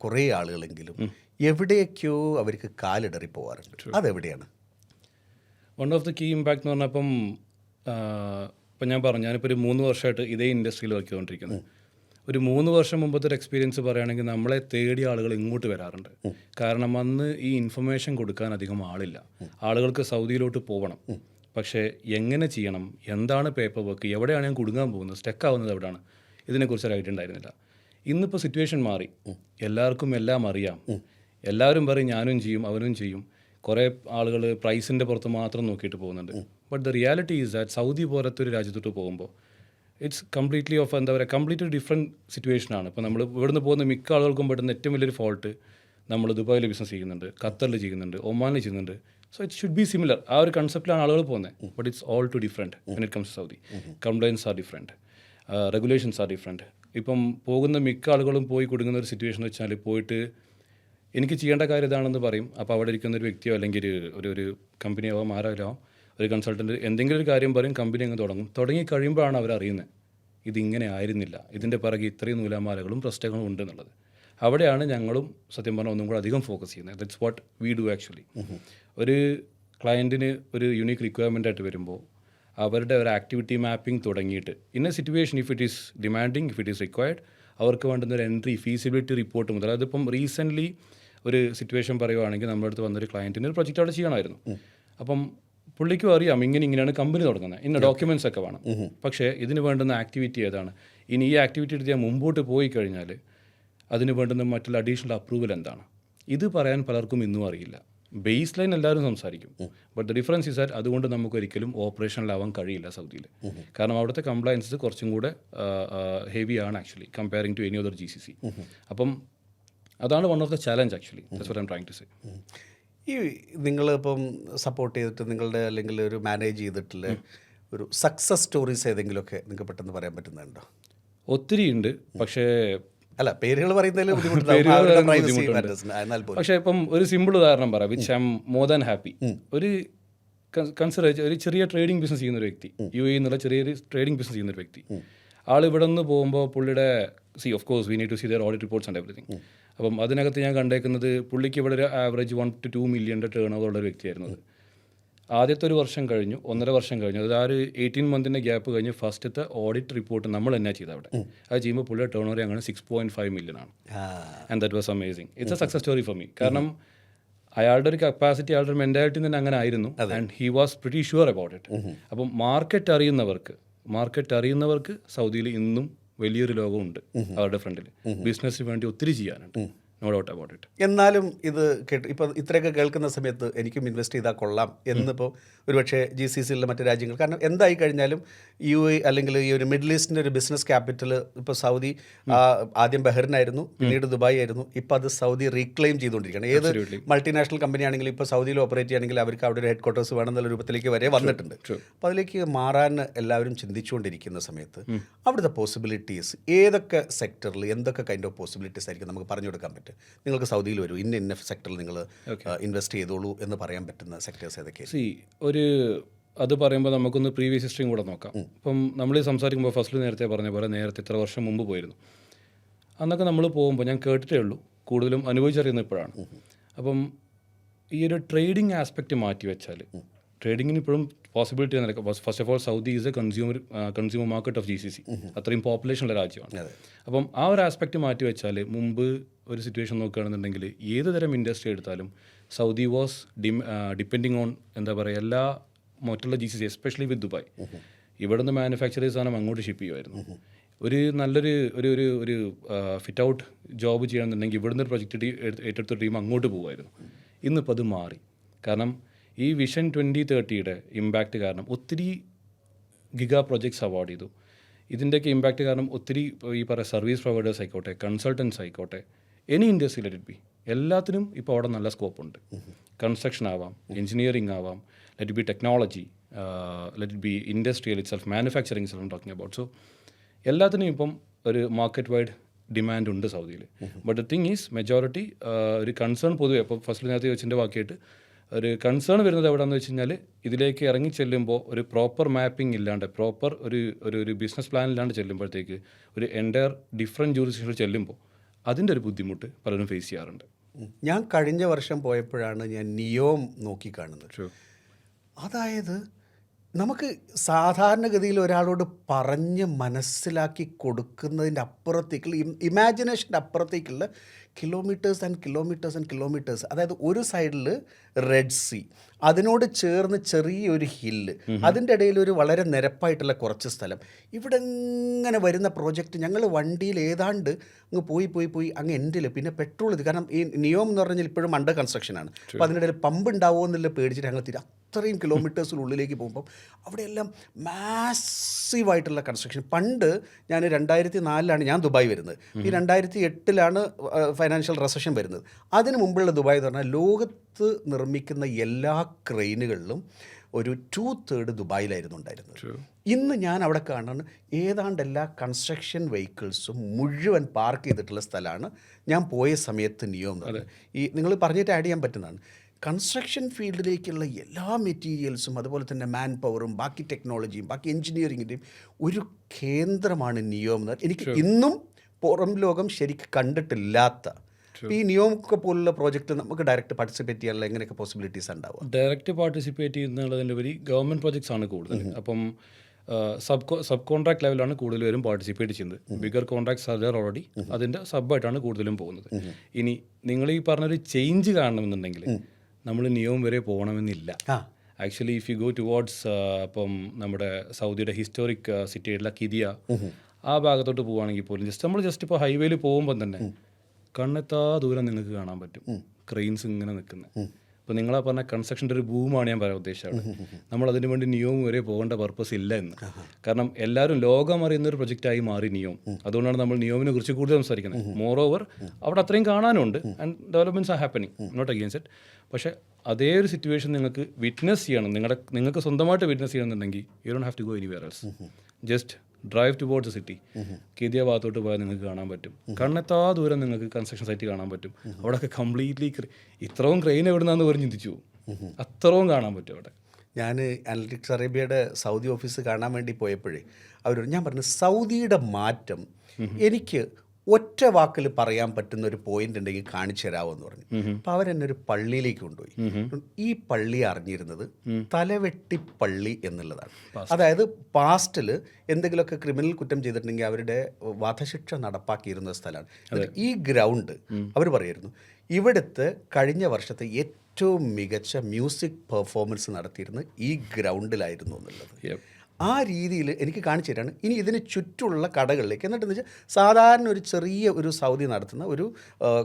കുറേ ആളുകളെങ്കിലും എവിടെയൊക്കെയോ അവർക്ക് കാലിടറി പോകാറുണ്ട് അതെവിടെയാണ്? One of the key impact എന്ന് പറഞ്ഞപ്പം ഇപ്പം ഞാൻ പറഞ്ഞു ഞാനിപ്പോൾ ഒരു മൂന്ന് വർഷമായിട്ട് ഇതേ ഇൻഡസ്ട്രിയിൽ വർക്ക് ചെയ്തുകൊണ്ടിരിക്കുന്നത് ഒരു മൂന്ന് വർഷം മുമ്പത്തെ ഒരു എക്സ്പീരിയൻസ് പറയുകയാണെങ്കിൽ നമ്മളെ തേടി ആളുകൾ ഇങ്ങോട്ട് വരാറുണ്ട്. കാരണം അന്ന് ഈ ഇൻഫർമേഷൻ കൊടുക്കാൻ അധികം ആളില്ല. ആളുകൾക്ക് സൗദിയിലോട്ട് പോകണം പക്ഷേ എങ്ങനെ ചെയ്യണം? എന്താണ് പേപ്പർ വർക്ക് എവിടെയാണ് ഞാൻ കുടുങ്ങാൻ പോകുന്നത്? സ്റ്റെക്കാവുന്നത് എവിടെയാണ് ഇതിനെക്കുറിച്ച് ഒരു ഐഡിയ ഉണ്ടായിരുന്നില്ല ഇന്നിപ്പോൾ സിറ്റുവേഷൻ മാറി എല്ലാവർക്കും എല്ലാം അറിയാം. എല്ലാവരും പറയും ഞാനും ചെയ്യും അവനും ചെയ്യും. കുറേ ആളുകൾ പ്രൈസിന്റെ പുറത്ത് മാത്രം നോക്കിയിട്ട് പോകുന്നുണ്ട്. But the reality is that Saudi പോലത്തെ ഒരു രാജ്യത്തോട്ട് പോകുമ്പോൾ ഇറ്റ്സ് കംപ്ലീറ്റ്ലി ഓഫ് എന്താ പറയുക കംപ്ലീറ്റ് ഡിഫറെന്റ് സിറ്റുവേഷനാണ് ഇപ്പോൾ നമ്മൾ ഇവിടുന്ന് പോകുന്ന മിക്ക ആളുകൾക്കും പെട്ടെന്ന് ഏറ്റവും വലിയൊരു ഫോൾട്ട് നമ്മൾ ദുബായിൽ ബിസിനസ് ചെയ്യുന്നുണ്ട് ഖത്തറിൽ ചെയ്യുന്നുണ്ട് ഒമാനിൽ ചെയ്യുന്നുണ്ട്. So it should be similar ആ ഒരു കൺസെപ്റ്റിലാണ് ആളുകൾ പോകുന്നത്. But it's all to different when it comes Saudi compliance are different regulations are different ഇപ്പം പോകുന്ന മിക്ക ആളുകളും പോയി കൊടുക്കുന്ന ഒരു സിറ്റുവേഷൻ എന്ന് വെച്ചാൽ പോയിട്ട് എനിക്ക് ചെയ്യേണ്ട കാര്യം ഇതാണെന്ന് പറയും. അപ്പോൾ അവിടെ ഇരിക്കുന്ന ഒരു വ്യക്തിയോ അല്ലെങ്കിൽ ഒരു ഒരു ഒരു കമ്പനിയോ ആരാലോ ഒരു കൺസൾട്ടന്റ് എന്തെങ്കിലും ഒരു കാര്യം പറയും കമ്പനി അങ്ങ് തുടങ്ങും. തുടങ്ങി കഴിയുമ്പോഴാണ് അവർ അറിയുന്നത്. ഇതിങ്ങനെ ആയിരുന്നില്ല. ഇതിന്റെ പിറകെ ഇത്രയും നൂലാമാലകളും പ്രശ്നങ്ങളും ഉണ്ട് എന്നുള്ളത്. അവിടെയാണ് ഞങ്ങളും സത്യം പറഞ്ഞാൽ ഒന്നും കൂടെ അധികം ഫോക്കസ് ചെയ്യുന്നത്. That's what we do actually ഒരു ക്ലയന്റിന് ഒരു യുണീക്ക് റിക്വയർമെന്റ് ആയിട്ട് വരുമ്പോൾ അവരുടെ ഒരു ആക്ടിവിറ്റി മാപ്പിംഗ് തുടങ്ങിയിട്ട്. In a situation if it is demanding if it is required അവർക്ക് വേണ്ടുന്ന ഒരു എൻട്രി ഫീസിബിലിറ്റി റിപ്പോർട്ട് മുതൽ. അതിപ്പം റീസെന്റ്ലി ഒരു സിറ്റുവേഷൻ പറയുവാണെങ്കിൽ നമ്മുടെ അടുത്ത് വന്നൊരു ക്ലയന്റിന് ഒരു പ്രൊജക്റ്റ് അവിടെ ചെയ്യണമായിരുന്നു. അപ്പം പുള്ളിക്കും അറിയാം ഇങ്ങനെ ഇങ്ങനെയാണ് കമ്പനി തുടങ്ങുന്നത്. ഇന്ന ഡോക്യുമെൻസ് ഒക്കെ വേണം. പക്ഷേ ഇതിന് വേണ്ടുന്ന ആക്ടിവിറ്റി ഏതാണ്? ഇനി ഈ ആക്ടിവിറ്റി എടുത്ത് ഞാൻ മുമ്പോട്ട് പോയി കഴിഞ്ഞാൽ അതിന് വേണ്ടുന്ന മറ്റുള്ള അഡീഷണൽ അപ്രൂവൽ എന്താണ്? ഇത് പറയാൻ പലർക്കും ഇന്നും അറിയില്ല. ബേസ് ലൈൻ എല്ലാവരും സംസാരിക്കും. But the difference is that അതുകൊണ്ട് നമുക്ക് ഒരിക്കലും ഓപ്പറേഷനിലാവാൻ കഴിയില്ല സൗദിയിൽ കാരണം അവിടുത്തെ കംപ്ലയൻസ് കുറച്ചും കൂടെ ഹെവി ആണ് actually comparing to any other G C C അപ്പം അതാണ് one of the challenge actually that's I'm trying to say ഈ നിങ്ങളിപ്പം സപ്പോർട്ട് ചെയ്തിട്ട് നിങ്ങളുടെ അല്ലെങ്കിൽ ഒരു മാനേജ് ചെയ്തിട്ടുള്ള ഒരു സക്സസ് സ്റ്റോറീസ് ഏതെങ്കിലുമൊക്കെ നിങ്ങൾക്ക് പെട്ടെന്ന് പറയാൻ പറ്റുന്നുണ്ടോ? ഒത്തിരി ഉണ്ട് പക്ഷേ അല്ല പേരുകൾ പറയുന്നതിൽ പക്ഷേ ഇപ്പം ഒരു സിമ്പിൾ ഉദാഹരണം പറയാം. Which I'm more than happy. ഒരു കൺസിഡർ ഒരു ചെറിയ ട്രേഡിംഗ് ബിസിനസ് ചെയ്യുന്ന ഒരു വ്യക്തി യു എ എന്നുള്ള ചെറിയൊരു ട്രേഡിംഗ് ബിസിനസ് ചെയ്യുന്ന ഒരു വ്യക്തി. ആൾ ഇവിടെ നിന്ന് പോകുമ്പോൾ പുള്ളിയുടെ see of course we need to see their audit reports and everything അപ്പം അതിനകത്ത് ഞാൻ കണ്ടേക്കുന്നത് പുള്ളിക്ക് ഇവിടെ ഒരു ആവറേജ് വൺ ടു ടു മില്യന്റെ ടേൺ ഓവർ ഉള്ള ഒരു വ്യക്തിയായിരുന്നു ആദ്യത്തെ ഒരു വർഷം കഴിഞ്ഞു ഒന്നര വർഷം കഴിഞ്ഞു. അത് ആ ഒരു എയ്റ്റീൻ മന്തിന്റെ ഗ്യാപ്പ് കഴിഞ്ഞ് ഫസ്റ്റത്തെ ഓഡിറ്റ് റിപ്പോർട്ട് നമ്മൾ എന്നാ ചെയ്തത് അവിടെ. അത് ചെയ്യുമ്പോൾ പുള്ളിയുടെ ടേൺ ഓവർ അങ്ങനെ സിക്സ് പോയിന്റ് ഫൈവ് മില്യൺ ആണ്. And that was amazing it's a success story for me കാരണം അയാളുടെ ഒരു കപ്പാസിറ്റി അയാളുടെ ഒരു മെന്റാലിറ്റി തന്നെ അങ്ങനെ ആയിരുന്നു. And he was pretty sure about it അപ്പം മാർക്കറ്റ് അറിയുന്നവർക്ക് മാർക്കറ്റ് അറിയുന്നവർക്ക് സൗദിയിൽ ഇന്നും വലിയൊരു ലോകമുണ്ട് അവരുടെ ഫ്രണ്ടിൽ ബിസിനസ്സിന് വേണ്ടി ഒത്തിരി ചെയ്യാനുണ്ട്. നോ ഡൗട്ട് അബൌട്ട് ഇറ്റ് എന്നാലും ഇത് കേട്ട് ഇപ്പോൾ ഇത്രയൊക്കെ കേൾക്കുന്ന സമയത്ത് എനിക്കും ഇൻവെസ്റ്റ് ചെയ്താൽ കൊള്ളാം എന്നിപ്പോൾ ഒരുപക്ഷെ ജി സി സിയിലെ മറ്റ് രാജ്യങ്ങൾ. കാരണം എന്തായി കഴിഞ്ഞാലും യു എ അല്ലെങ്കിൽ ഈ ഒരു മിഡിൽ ഈസ്റ്റിന്റെ ഒരു ബിസിനസ് ക്യാപിറ്റൽ ഇപ്പോൾ സൗദി ആദ്യം ബഹ്റിനായിരുന്നു പിന്നീട് ദുബായ് ആയിരുന്നു ഇപ്പോൾ അത് സൗദി റീക്ലെയിം ചെയ്തുകൊണ്ടിരിക്കുകയാണ്. ഏത് മൾട്ടിനാഷണൽ കമ്പനി ആണെങ്കിലും ഇപ്പോൾ സൗദിയിൽ ഓപ്പറേറ്റ് ചെയ്യുകയാണെങ്കിൽ അവർക്ക് അവിടെ ഒരു ഹെഡ് ക്വാർട്ടേഴ്സ് വേണമെന്നുള്ള രൂപത്തിലേക്ക് വരെ വന്നിട്ടുണ്ട്. അപ്പോൾ അതിലേക്ക് മാറാൻ എല്ലാവരും ചിന്തിച്ചുകൊണ്ടിരിക്കുന്ന സമയത്ത് അവിടുത്തെ പോസിബിലിറ്റീസ് ഏതൊക്കെ സെക്ടറിൽ എന്തൊക്കെ കൈൻഡ് ഓഫ് പോസിബിലിറ്റീസ് ആയിരിക്കും നമുക്ക് പറഞ്ഞു കൊടുക്കാൻ പറ്റും? നിങ്ങൾക്ക് സൗദിയിൽ വരും. ഇന്ന ഇന്ന സെക്ടറിൽ നിങ്ങൾ ഇൻവെസ്റ്റ് ചെയ്തോളൂ എന്ന് പറയാൻ പറ്റുന്ന സെക്ടേഴ്സ് ഏതൊക്കെ സി ഒരു അത് പറയുമ്പോൾ നമുക്കൊന്ന് പ്രീവിയസ് ഹിസ്റ്ററിയും കൂടെ നോക്കാം. ഇപ്പം നമ്മൾ സംസാരിക്കുമ്പോൾ ഫസ്റ്റിൽ നേരത്തെ പറഞ്ഞ പോലെ നേരത്തെ ഇത്ര വർഷം മുമ്പ് പോയിരുന്നു. അന്നൊക്കെ നമ്മൾ പോകുമ്പോൾ ഞാൻ കേട്ടിട്ടേ ഉള്ളൂ. കൂടുതലും അനുഭവിച്ചറിയുന്ന ഇപ്പോഴാണ്. അപ്പം ഈ ഒരു ട്രേഡിംഗ് ആസ്പെക്റ്റ് മാറ്റി വെച്ചാൽ ട്രേഡിങ്ങിന് ഇപ്പോഴും പോസിബിലിറ്റി നിലയ്ക്ക് first of all Saudi is a consumer consumer market of G C C അത്രയും പോപ്പുലേഷൻ ഉള്ള രാജ്യമാണ്. അപ്പം ആ ഒരു ആസ്പെക്റ്റ് മാറ്റി വെച്ചാൽ മുമ്പ് ഒരു സിറ്റുവേഷൻ നോക്കുകയാണെന്നുണ്ടെങ്കിൽ ഏത് തരം ഇൻഡസ്ട്രി എടുത്താലും Saudi was D depending on എന്താ പറയുക എല്ലാ മറ്റുള്ള G C C especially with Dubai ഇവിടെ നിന്ന് ആണ് സാധനം അങ്ങോട്ട് ഷിപ്പ് ചെയ്യുമായിരുന്നു. ഒരു നല്ലൊരു ഒരു ഒരു ഒരു ഫിറ്റ് ഔട്ട് ജോബ് ചെയ്യണമെന്നുണ്ടെങ്കിൽ ഇവിടുന്ന് ഒരു പ്രൊജക്റ്റ് ടീം ഏറ്റെടുത്ത ടീം അങ്ങോട്ട് പോകുമായിരുന്നു. ഇന്നിപ്പോൾ അത് മാറി. കാരണം ഈ വിഷൻ ട്വന്റി തേർട്ടിയുടെ ഇമ്പാക്റ്റ് കാരണം ഒത്തിരി ഗിഗ പ്രൊജക്ട്സ് അവാർഡ് ചെയ്തു. ഇതിന്റെയൊക്കെ ഇമ്പാക്റ്റ് കാരണം ഒത്തിരി ഈ പറയുക സർവീസ് പ്രൊവൈഡേഴ്സ് ആയിക്കോട്ടെ കൺസൾട്ടൻസ് ആയിക്കോട്ടെ എനി ഇൻഡസ്ട്രി ലെറ്റ് ബി എല്ലാത്തിനും ഇപ്പോൾ അവിടെ നല്ല സ്കോപ്പ് ഉണ്ട്. കൺസ്ട്രക്ഷൻ ആവാം എഞ്ചിനീയറിംഗ് ആവാം let be technology let be industrial it self manufacturing self talking about so എല്ലാത്തിനും ഇപ്പം ഒരു മാർക്കറ്റ് വൈഡ് ഡിമാൻഡ് ഉണ്ട് സൗദിയിൽ but the thing is majority ഒരു കൺസേൺ പൊതുവെ ഇപ്പോൾ ഫസ്റ്റ് നേരത്തെ വെച്ചിന്റെ ബാക്കിയായിട്ട് ഒരു കൺസേൺ വരുന്നത് എവിടെയാണെന്ന് വെച്ച് കഴിഞ്ഞാൽ ഇതിലേക്ക് ഇറങ്ങി ചെല്ലുമ്പോൾ ഒരു പ്രോപ്പർ മാപ്പിംഗ് ഇല്ലാണ്ട് പ്രോപ്പർ ഒരു ഒരു ഒരു ബിസിനസ് പ്ലാൻ ഇല്ലാണ്ട് ചെല്ലുമ്പോഴത്തേക്ക് ഒരു എന്റയർ ഡിഫറെന്റ് ജൂറിസ്ഡിക്ഷനിൽ ചെല്ലുമ്പോൾ അതിന്റെ ഒരു ബുദ്ധിമുട്ട് പലരും ഫേസ് ചെയ്യാറുണ്ട്. ഞാൻ കഴിഞ്ഞ വർഷം പോയപ്പോഴാണ് ഞാൻ നിയോം നോക്കിക്കാണുന്നത് അതായത് നമുക്ക് സാധാരണഗതിയിൽ ഒരാളോട് പറഞ്ഞ് മനസ്സിലാക്കി കൊടുക്കുന്നതിന്റെ അപ്പുറത്തേക്കുള്ള ഇമാജിനേഷന്റെ അപ്പുറത്തേക്കുള്ള kilometres and kilometres and kilometres അതായത് ഒരു സൈഡിൽ റെഡ് സീ അതിനോട് ചേർന്ന് ചെറിയൊരു ഹില്ല് അതിന്റെ ഇടയിൽ ഒരു വളരെ നിരപ്പായിട്ടുള്ള കുറച്ച് സ്ഥലം. ഇവിടെ ഇങ്ങനെ വരുന്ന പ്രോജക്റ്റ് ഞങ്ങൾ വണ്ടിയിൽ ഏതാണ്ട് അങ്ങ് പോയി പോയി പോയി അങ്ങ് എൻഡിൽ പിന്നെ പെട്രോൾ ഇത് കാരണം ഈ നിയോം എന്ന് പറഞ്ഞാൽ ഇപ്പോഴും അണ്ടർ കൺസ്ട്രക്ഷനാണ് അപ്പോൾ അതിനിടയിൽ പമ്പ് ഉണ്ടാവുമോ എന്നുള്ള പേടിച്ചിട്ട് ഞങ്ങൾ തിരി അത്രയും കിലോമീറ്റേഴ്സിനുള്ളിലേക്ക് പോകുമ്പം അവിടെയെല്ലാം മാസീവായിട്ടുള്ള കൺസ്ട്രക്ഷൻ പണ്ട് ഞാൻ രണ്ടായിരത്തി നാലിലാണ് ഞാൻ ദുബായ് വരുന്നത്. ഈ രണ്ടായിരത്തി എട്ടിലാണ് ഫൈനാൻഷ്യൽ റെസഷൻ വരുന്നത്. അതിന് മുമ്പുള്ള ദുബായ് എന്ന് പറഞ്ഞാൽ ലോകത്ത് നിർമ്മിക്കുന്ന എല്ലാ ക്രെയിനുകളിലും ഒരു ടു തേർഡ് ദുബായിലായിരുന്നു ഉണ്ടായിരുന്നത്. ഇന്ന് ഞാൻ അവിടെ കാണുന്ന ഏതാണ്ട് എല്ലാ കൺസ്ട്രക്ഷൻ വെഹിക്കിൾസും മുഴുവൻ പാർക്ക് ചെയ്തിട്ടുള്ള സ്ഥലമാണ്. ഞാൻ പോയ സമയത്ത് നിയോം ഈ നിങ്ങൾ പറഞ്ഞിട്ട് ആഡ് ചെയ്യാൻ പറ്റുന്നതാണ്. കൺസ്ട്രക്ഷൻ ഫീൽഡിലേക്കുള്ള എല്ലാ മെറ്റീരിയൽസും അതുപോലെ തന്നെ മാൻ പവറും ബാക്കി ടെക്നോളജിയും ബാക്കി എഞ്ചിനീയറിങ്ങിന്റെയും ഒരു കേന്ദ്രമാണ് നിയോം എന്ന് എനിക്ക് ഇന്നും പുറം ലോകം ശരിക്കും കണ്ടിട്ടില്ലാത്ത ഈ നിയോമൊക്കെ പോലുള്ള പ്രോജക്റ്റ് നമുക്ക് ഡയറക്റ്റ് പാർട്ടിസിപ്പേറ്റ് ചെയ്യാനുള്ള എങ്ങനെയൊക്കെ പോസിബിലിറ്റീസ് ഉണ്ടാവുക? ഡയറക്റ്റ് പാർട്ടിസിപ്പേറ്റ് ചെയ്യുന്നതിന്റെ ഉപരി ഗവൺമെന്റ് പ്രോജക്ട്സ് ആണ് കൂടുതൽ. അപ്പം സബ് സബ് കോൺട്രാക്ട് ലെവലാണ് കൂടുതൽ പേരും പാർട്ടിസിപ്പേറ്റ് ചെയ്യുന്നത്. ബിഗർ കോൺട്രാക്ട്സ് ആർ ഓൾറെഡി അതിന്റെ സബായിട്ടാണ് കൂടുതലും പോകുന്നത്. ഇനി നിങ്ങൾ ഈ പറഞ്ഞൊരു ചേഞ്ച് കാണണമെന്നുണ്ടെങ്കിൽ നമ്മൾ നിയമം വരെ പോകണമെന്നില്ല. Actually if you go towards ഇപ്പം നമ്മുടെ സൗദിയുടെ ഹിസ്റ്റോറിക് സിറ്റി ആയിട്ടുള്ള കിദിയ ആ ഭാഗത്തോട്ട് പോവുകയാണെങ്കിൽ പോലും ജസ്റ്റ് നമ്മൾ ജസ്റ്റ് ഇപ്പോൾ ഹൈവേയിൽ പോകുമ്പോൾ തന്നെ കണ്ണെത്താ ദൂരം നിങ്ങൾക്ക് കാണാൻ പറ്റും. ക്രെയിൻസ് ഇങ്ങനെ നിൽക്കുന്നത് ഇപ്പോൾ നിങ്ങളാ പറഞ്ഞ കൺസ്ട്രക്ഷന്റെ ഒരു ഭൂമാണ് ഞാൻ പറയാൻ ഉദ്ദേശിച്ചത് നമ്മൾ അതിന് വേണ്ടി നിയോം വരെ പോകേണ്ട പർപ്പസ് ഇല്ല എന്ന്. കാരണം എല്ലാവരും ലോകം അറിയുന്ന ഒരു പ്രൊജക്റ്റായി മാറി നിയോം. അതുകൊണ്ടാണ് നമ്മൾ നിയോമിനെ കുറിച്ച് കൂടുതൽ സംസാരിക്കുന്നത്. മോർ ഓവർ അവിടെ അത്രയും കാണാനുണ്ട് and developments are happening not against it പക്ഷേ അതേ ഒരു സിറ്റുവേഷൻ നിങ്ങൾക്ക് വിറ്റ്നസ് ചെയ്യണം. നിങ്ങളുടെ നിങ്ങൾക്ക് സ്വന്തമായിട്ട് വിറ്റ്നസ് ചെയ്യണമെന്നുണ്ടെങ്കിൽ you don't have to go anywhere else just drive to board city കേതിയ ഭാഗത്തോട്ട് പോയാൽ നിങ്ങൾക്ക് കാണാൻ പറ്റും. കണ്ണെത്താ ദൂരം നിങ്ങൾക്ക് കൺസ്ട്രക്ഷൻ സൈറ്റ് കാണാൻ പറ്റും. അവിടെയൊക്കെ കംപ്ലീറ്റ്ലി ഇത്രയും ക്രെയിൻ എവിടുന്നാന്ന് പോലും ചിന്തിച്ചു. അത്രയും കാണാൻ പറ്റും അവിടെ. ഞാൻ അനലറ്റിക്സ് അറേബ്യയുടെ സൗദി ഓഫീസ് കാണാൻ വേണ്ടി പോയപ്പോഴേ അവർ ഞാൻ പറഞ്ഞു സൗദിയുടെ മാറ്റം എനിക്ക് ഒറ്റ വാക്കിൽ പറയാൻ പറ്റുന്ന ഒരു പോയിന്റ് ഉണ്ടെങ്കിൽ കാണിച്ചു തരാമോ എന്ന് പറഞ്ഞു. അപ്പോൾ അവരെന്നെ ഒരു പള്ളിയിലേക്ക് കൊണ്ടുപോയി. ഈ പള്ളി അറിഞ്ഞിരുന്നത് തലവെട്ടി പള്ളി എന്നുള്ളതാണ്. അതായത് പാസ്റ്റിൽ എന്തെങ്കിലുമൊക്കെ ക്രിമിനൽ കുറ്റം ചെയ്തിട്ടുണ്ടെങ്കിൽ അവരുടെ വധശിക്ഷ നടപ്പാക്കിയിരുന്ന സ്ഥലമാണ്. ഈ ഗ്രൗണ്ട് അവർ പറയായിരുന്നു ഇവിടുത്തെ കഴിഞ്ഞ വർഷത്തെ ഏറ്റവും മികച്ച മ്യൂസിക് പെർഫോമൻസ് നടത്തിയിരുന്നത് ഈ ഗ്രൗണ്ടിലായിരുന്നു എന്നുള്ളത്. ആ രീതിയിൽ എനിക്ക് കാണിച്ചു തരാണ്. ഇനി ഇതിന് ചുറ്റുമുള്ള കടകളിലേക്ക് എന്നിട്ട് എന്ന് വെച്ചാൽ സാധാരണ ഒരു ചെറിയ ഒരു സൗദി നടത്തുന്ന ഒരു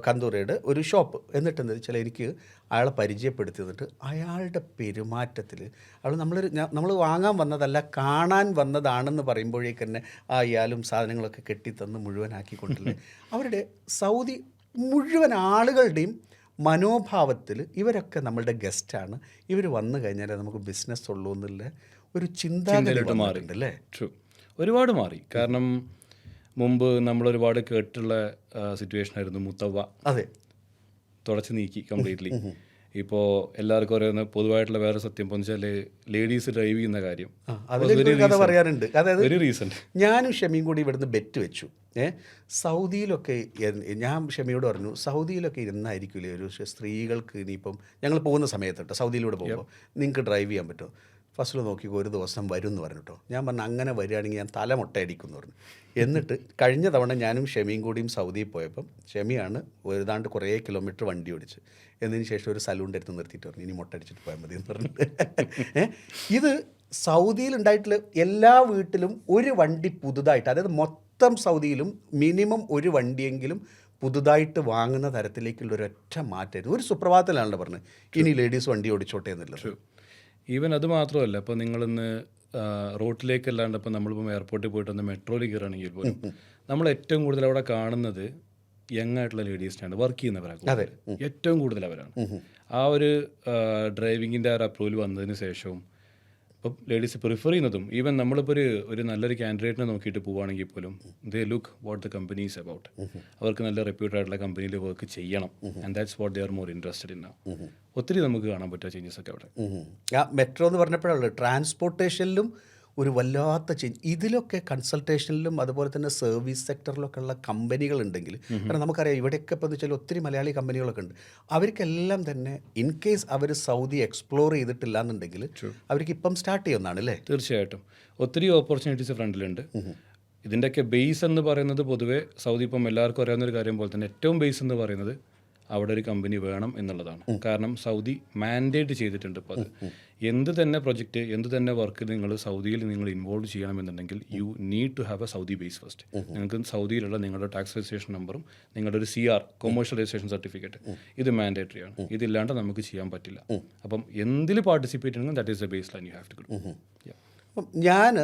കന്തൂറയുടെ ഒരു ഷോപ്പ്. എന്നിട്ട് എന്താ വെച്ചാൽ എനിക്ക് അയാളെ പരിചയപ്പെടുത്തി തന്നിട്ട് അയാളുടെ പെരുമാറ്റത്തിൽ അയാൾ നമ്മളൊരു നമ്മൾ വാങ്ങാൻ വന്നതല്ല കാണാൻ വന്നതാണെന്ന് പറയുമ്പോഴേക്ക് തന്നെ ആ അയാളും സാധനങ്ങളൊക്കെ കെട്ടിത്തന്ന് മുഴുവനാക്കിക്കൊണ്ടില്ലേ. അവരുടെ സൗദി മുഴുവൻ ആളുകളുടെയും മനോഭാവത്തിൽ ഇവരൊക്കെ നമ്മളുടെ ഗസ്റ്റാണ് ഇവർ വന്നു കഴിഞ്ഞാൽ നമുക്ക് ബിസിനസ് ഉള്ളൂ എന്നുള്ള ഒരു ചിന്താഗതി ചിന്തയിലോട്ട് മാറി. വന്നിട്ടുണ്ട് അല്ലേ ട്രൂ ഒരുപാട് മാറി. കാരണം മുമ്പ് നമ്മൾ ഒരുപാട് കേട്ടുള്ള സിറ്റുവേഷൻ ആയിരുന്നു മുത്തവ അതെ. തുടച്ച് നീക്കി കംപ്ലീറ്റ്ലി ഇപ്പോൾ എല്ലാവർക്കും അറിയുന്ന പൊതുവായിട്ടുള്ള വേറെ സത്യം. എന്ന് വെച്ചാൽ ലേഡീസ് ഡ്രൈവ് ചെയ്യുന്ന കാര്യം. കഥ പറയാനുണ്ട്. അതായത് ഒരു റീസെന്റ് ഞാനും ഷമിയും കൂടി ഇവിടുന്ന് ബെറ്റ് വെച്ചു. ഏഹ് സൗദിയിലൊക്കെ ഞാൻ ഷമിയോട് പറഞ്ഞു സൗദിയിലൊക്കെ ഇരുന്നായിരിക്കില്ലേ ഒരു സ്ത്രീകൾക്ക് ഇനിയിപ്പം ഞങ്ങൾ പോകുന്ന സമയത്ത് കേട്ടോ സൗദിയിലൂടെ പോകുമ്പോൾ നിങ്ങൾക്ക് ഡ്രൈവ് ചെയ്യാൻ പറ്റുമോ ഫസ്റ്റിൽ നോക്കിക്കോ ഒരു ദിവസം വരും എന്ന് പറഞ്ഞു കേട്ടോ ഞാൻ പറഞ്ഞു അങ്ങനെ വരികയാണെങ്കിൽ ഞാൻ തല മുട്ടയടിക്കും എന്ന് പറഞ്ഞു. എന്നിട്ട് കഴിഞ്ഞ തവണ ഞാനും ഷെമിയും കൂടിയും സൗദിയിൽ പോയപ്പം ഷെമിയാണ് ഒരുതാണ്ട് കുറേ കിലോമീറ്റർ വണ്ടി ഓടിച്ച് എന്നതിന് ശേഷം ഒരു സലൂണിന്റെ അടുത്ത് നിർത്തിയിട്ട് പറഞ്ഞു ഇനി മുട്ടടിച്ചിട്ട് പോയാൽ മതി എന്ന് പറഞ്ഞിട്ട് ഇത് സൗദിയിൽ ഉണ്ടായിട്ടുള്ള എല്ലാ വീട്ടിലും ഒരു വണ്ടി പുതുതായിട്ട് അതായത് മൊത്തം സൗദിയിലും മിനിമം ഒരു വണ്ടിയെങ്കിലും പുതുതായിട്ട് വാങ്ങുന്ന തരത്തിലേക്കുള്ള ഒരൊറ്റ മാറ്റമായിരുന്നു. ഒരു സുപ്രഭാതത്തിലാണല്ലോ പറഞ്ഞത് ഇനി ലേഡീസ് വണ്ടി ഓടിച്ചോട്ടേ എന്നുള്ളത്. ഈവൻ അത് മാത്രമല്ല ഇപ്പോൾ നിങ്ങളിന്ന് റോട്ടിലേക്ക് അല്ലാണ്ട് ഇപ്പം നമ്മളിപ്പം എയർപോർട്ടിൽ പോയിട്ട് ഒന്ന് മെട്രോയിൽ കയറുകയാണെങ്കിൽ പോലും നമ്മൾ ഏറ്റവും കൂടുതൽ അവിടെ കാണുന്നത് യങ് ആയിട്ടുള്ള ലേഡീസിനാണ് വർക്ക് ചെയ്യുന്നവരാണ് ഏറ്റവും കൂടുതൽ അവരാണ്. ആ ഒരു ഡ്രൈവിങ്ങിന്റെ ആ ഒരു അപ്രൂവൽ വന്നതിന് ശേഷവും ഇപ്പം ലേഡീസ് പ്രിഫർ ചെയ്യുന്നതും ഈവൻ നമ്മളിപ്പോൾ ഒരു ഒരു നല്ലൊരു കാൻഡിഡേറ്റിനെ നോക്കിയിട്ട് പോവുകയാണെങ്കിൽ പോലും they look what the company is about അവർക്ക് നല്ല റെപ്യൂട്ടഡ് ആയിട്ടുള്ള കമ്പനിയിൽ വർക്ക് ചെയ്യണം. And that's what they are more interested in ഒത്തിരി നമുക്ക് കാണാൻ പറ്റുക ചേഞ്ചസ് ഒക്കെ അവിടെ. ആ മെട്രോ എന്ന് പറഞ്ഞപ്പോഴാണ് ട്രാൻസ്പോർട്ടേഷനിലും ഒരു വല്ലാത്ത ചേഞ്ച് ഇതിലൊക്കെ കൺസൾട്ടേഷനിലും അതുപോലെ തന്നെ സർവീസ് സെക്ടറിലൊക്കെ ഉള്ള കമ്പനികൾ ഉണ്ടെങ്കിൽ കാരണം നമുക്കറിയാം ഇവിടെയൊക്കെ ഇപ്പോൾ എന്ന് വെച്ചാൽ ഒത്തിരി മലയാളി കമ്പനികളൊക്കെ ഉണ്ട്. അവർക്കെല്ലാം തന്നെ ഇൻ കേസ് അവർ സൗദി എക്സ്പ്ലോർ ചെയ്തിട്ടില്ല എന്നുണ്ടെങ്കിൽ അവർക്ക് ഇപ്പം സ്റ്റാർട്ട് ചെയ്യുന്നതാണ് അല്ലേ? തീർച്ചയായിട്ടും. ഒത്തിരി ഓപ്പർച്യൂണിറ്റീസ് ഫ്രണ്ടിലുണ്ട്. ഇതിന്റെയൊക്കെ ബേസ് എന്ന് പറയുന്നത് പൊതുവേ സൗദി ഇപ്പം എല്ലാവർക്കും അറിയാവുന്ന ഒരു കാര്യം പോലെ തന്നെ ഏറ്റവും ബേസ് എന്ന് പറയുന്നത് അവിടെ ഒരു കമ്പനി വേണം എന്നുള്ളതാണ്. കാരണം സൗദി മാൻഡേറ്റ് ചെയ്തിട്ടുണ്ട് ഇപ്പോൾ അത്. എന്ത് തന്നെ പ്രൊജക്റ്റ് എന്ത് തന്നെ വർക്ക് നിങ്ങൾ സൗദിയിൽ നിങ്ങൾ ഇൻവോൾവ് ചെയ്യണമെന്നുണ്ടെങ്കിൽ you need to have a Saudi base first നിങ്ങൾക്ക് സൗദിയിലുള്ള നിങ്ങളുടെ ടാക്സ് രജിസ്ട്രേഷൻ നമ്പറും നിങ്ങളുടെ ഒരു C R commercial registration certificate ഇത് മാൻഡേറ്ററി ആണ്. ഇതില്ലാണ്ട് നമുക്ക് ചെയ്യാൻ പറ്റില്ല. അപ്പം എന്തിൽ പാർട്ടിസിപ്പേറ്റ് ചെയ്യണമെങ്കിൽ that is a base line you have to do ഞാൻ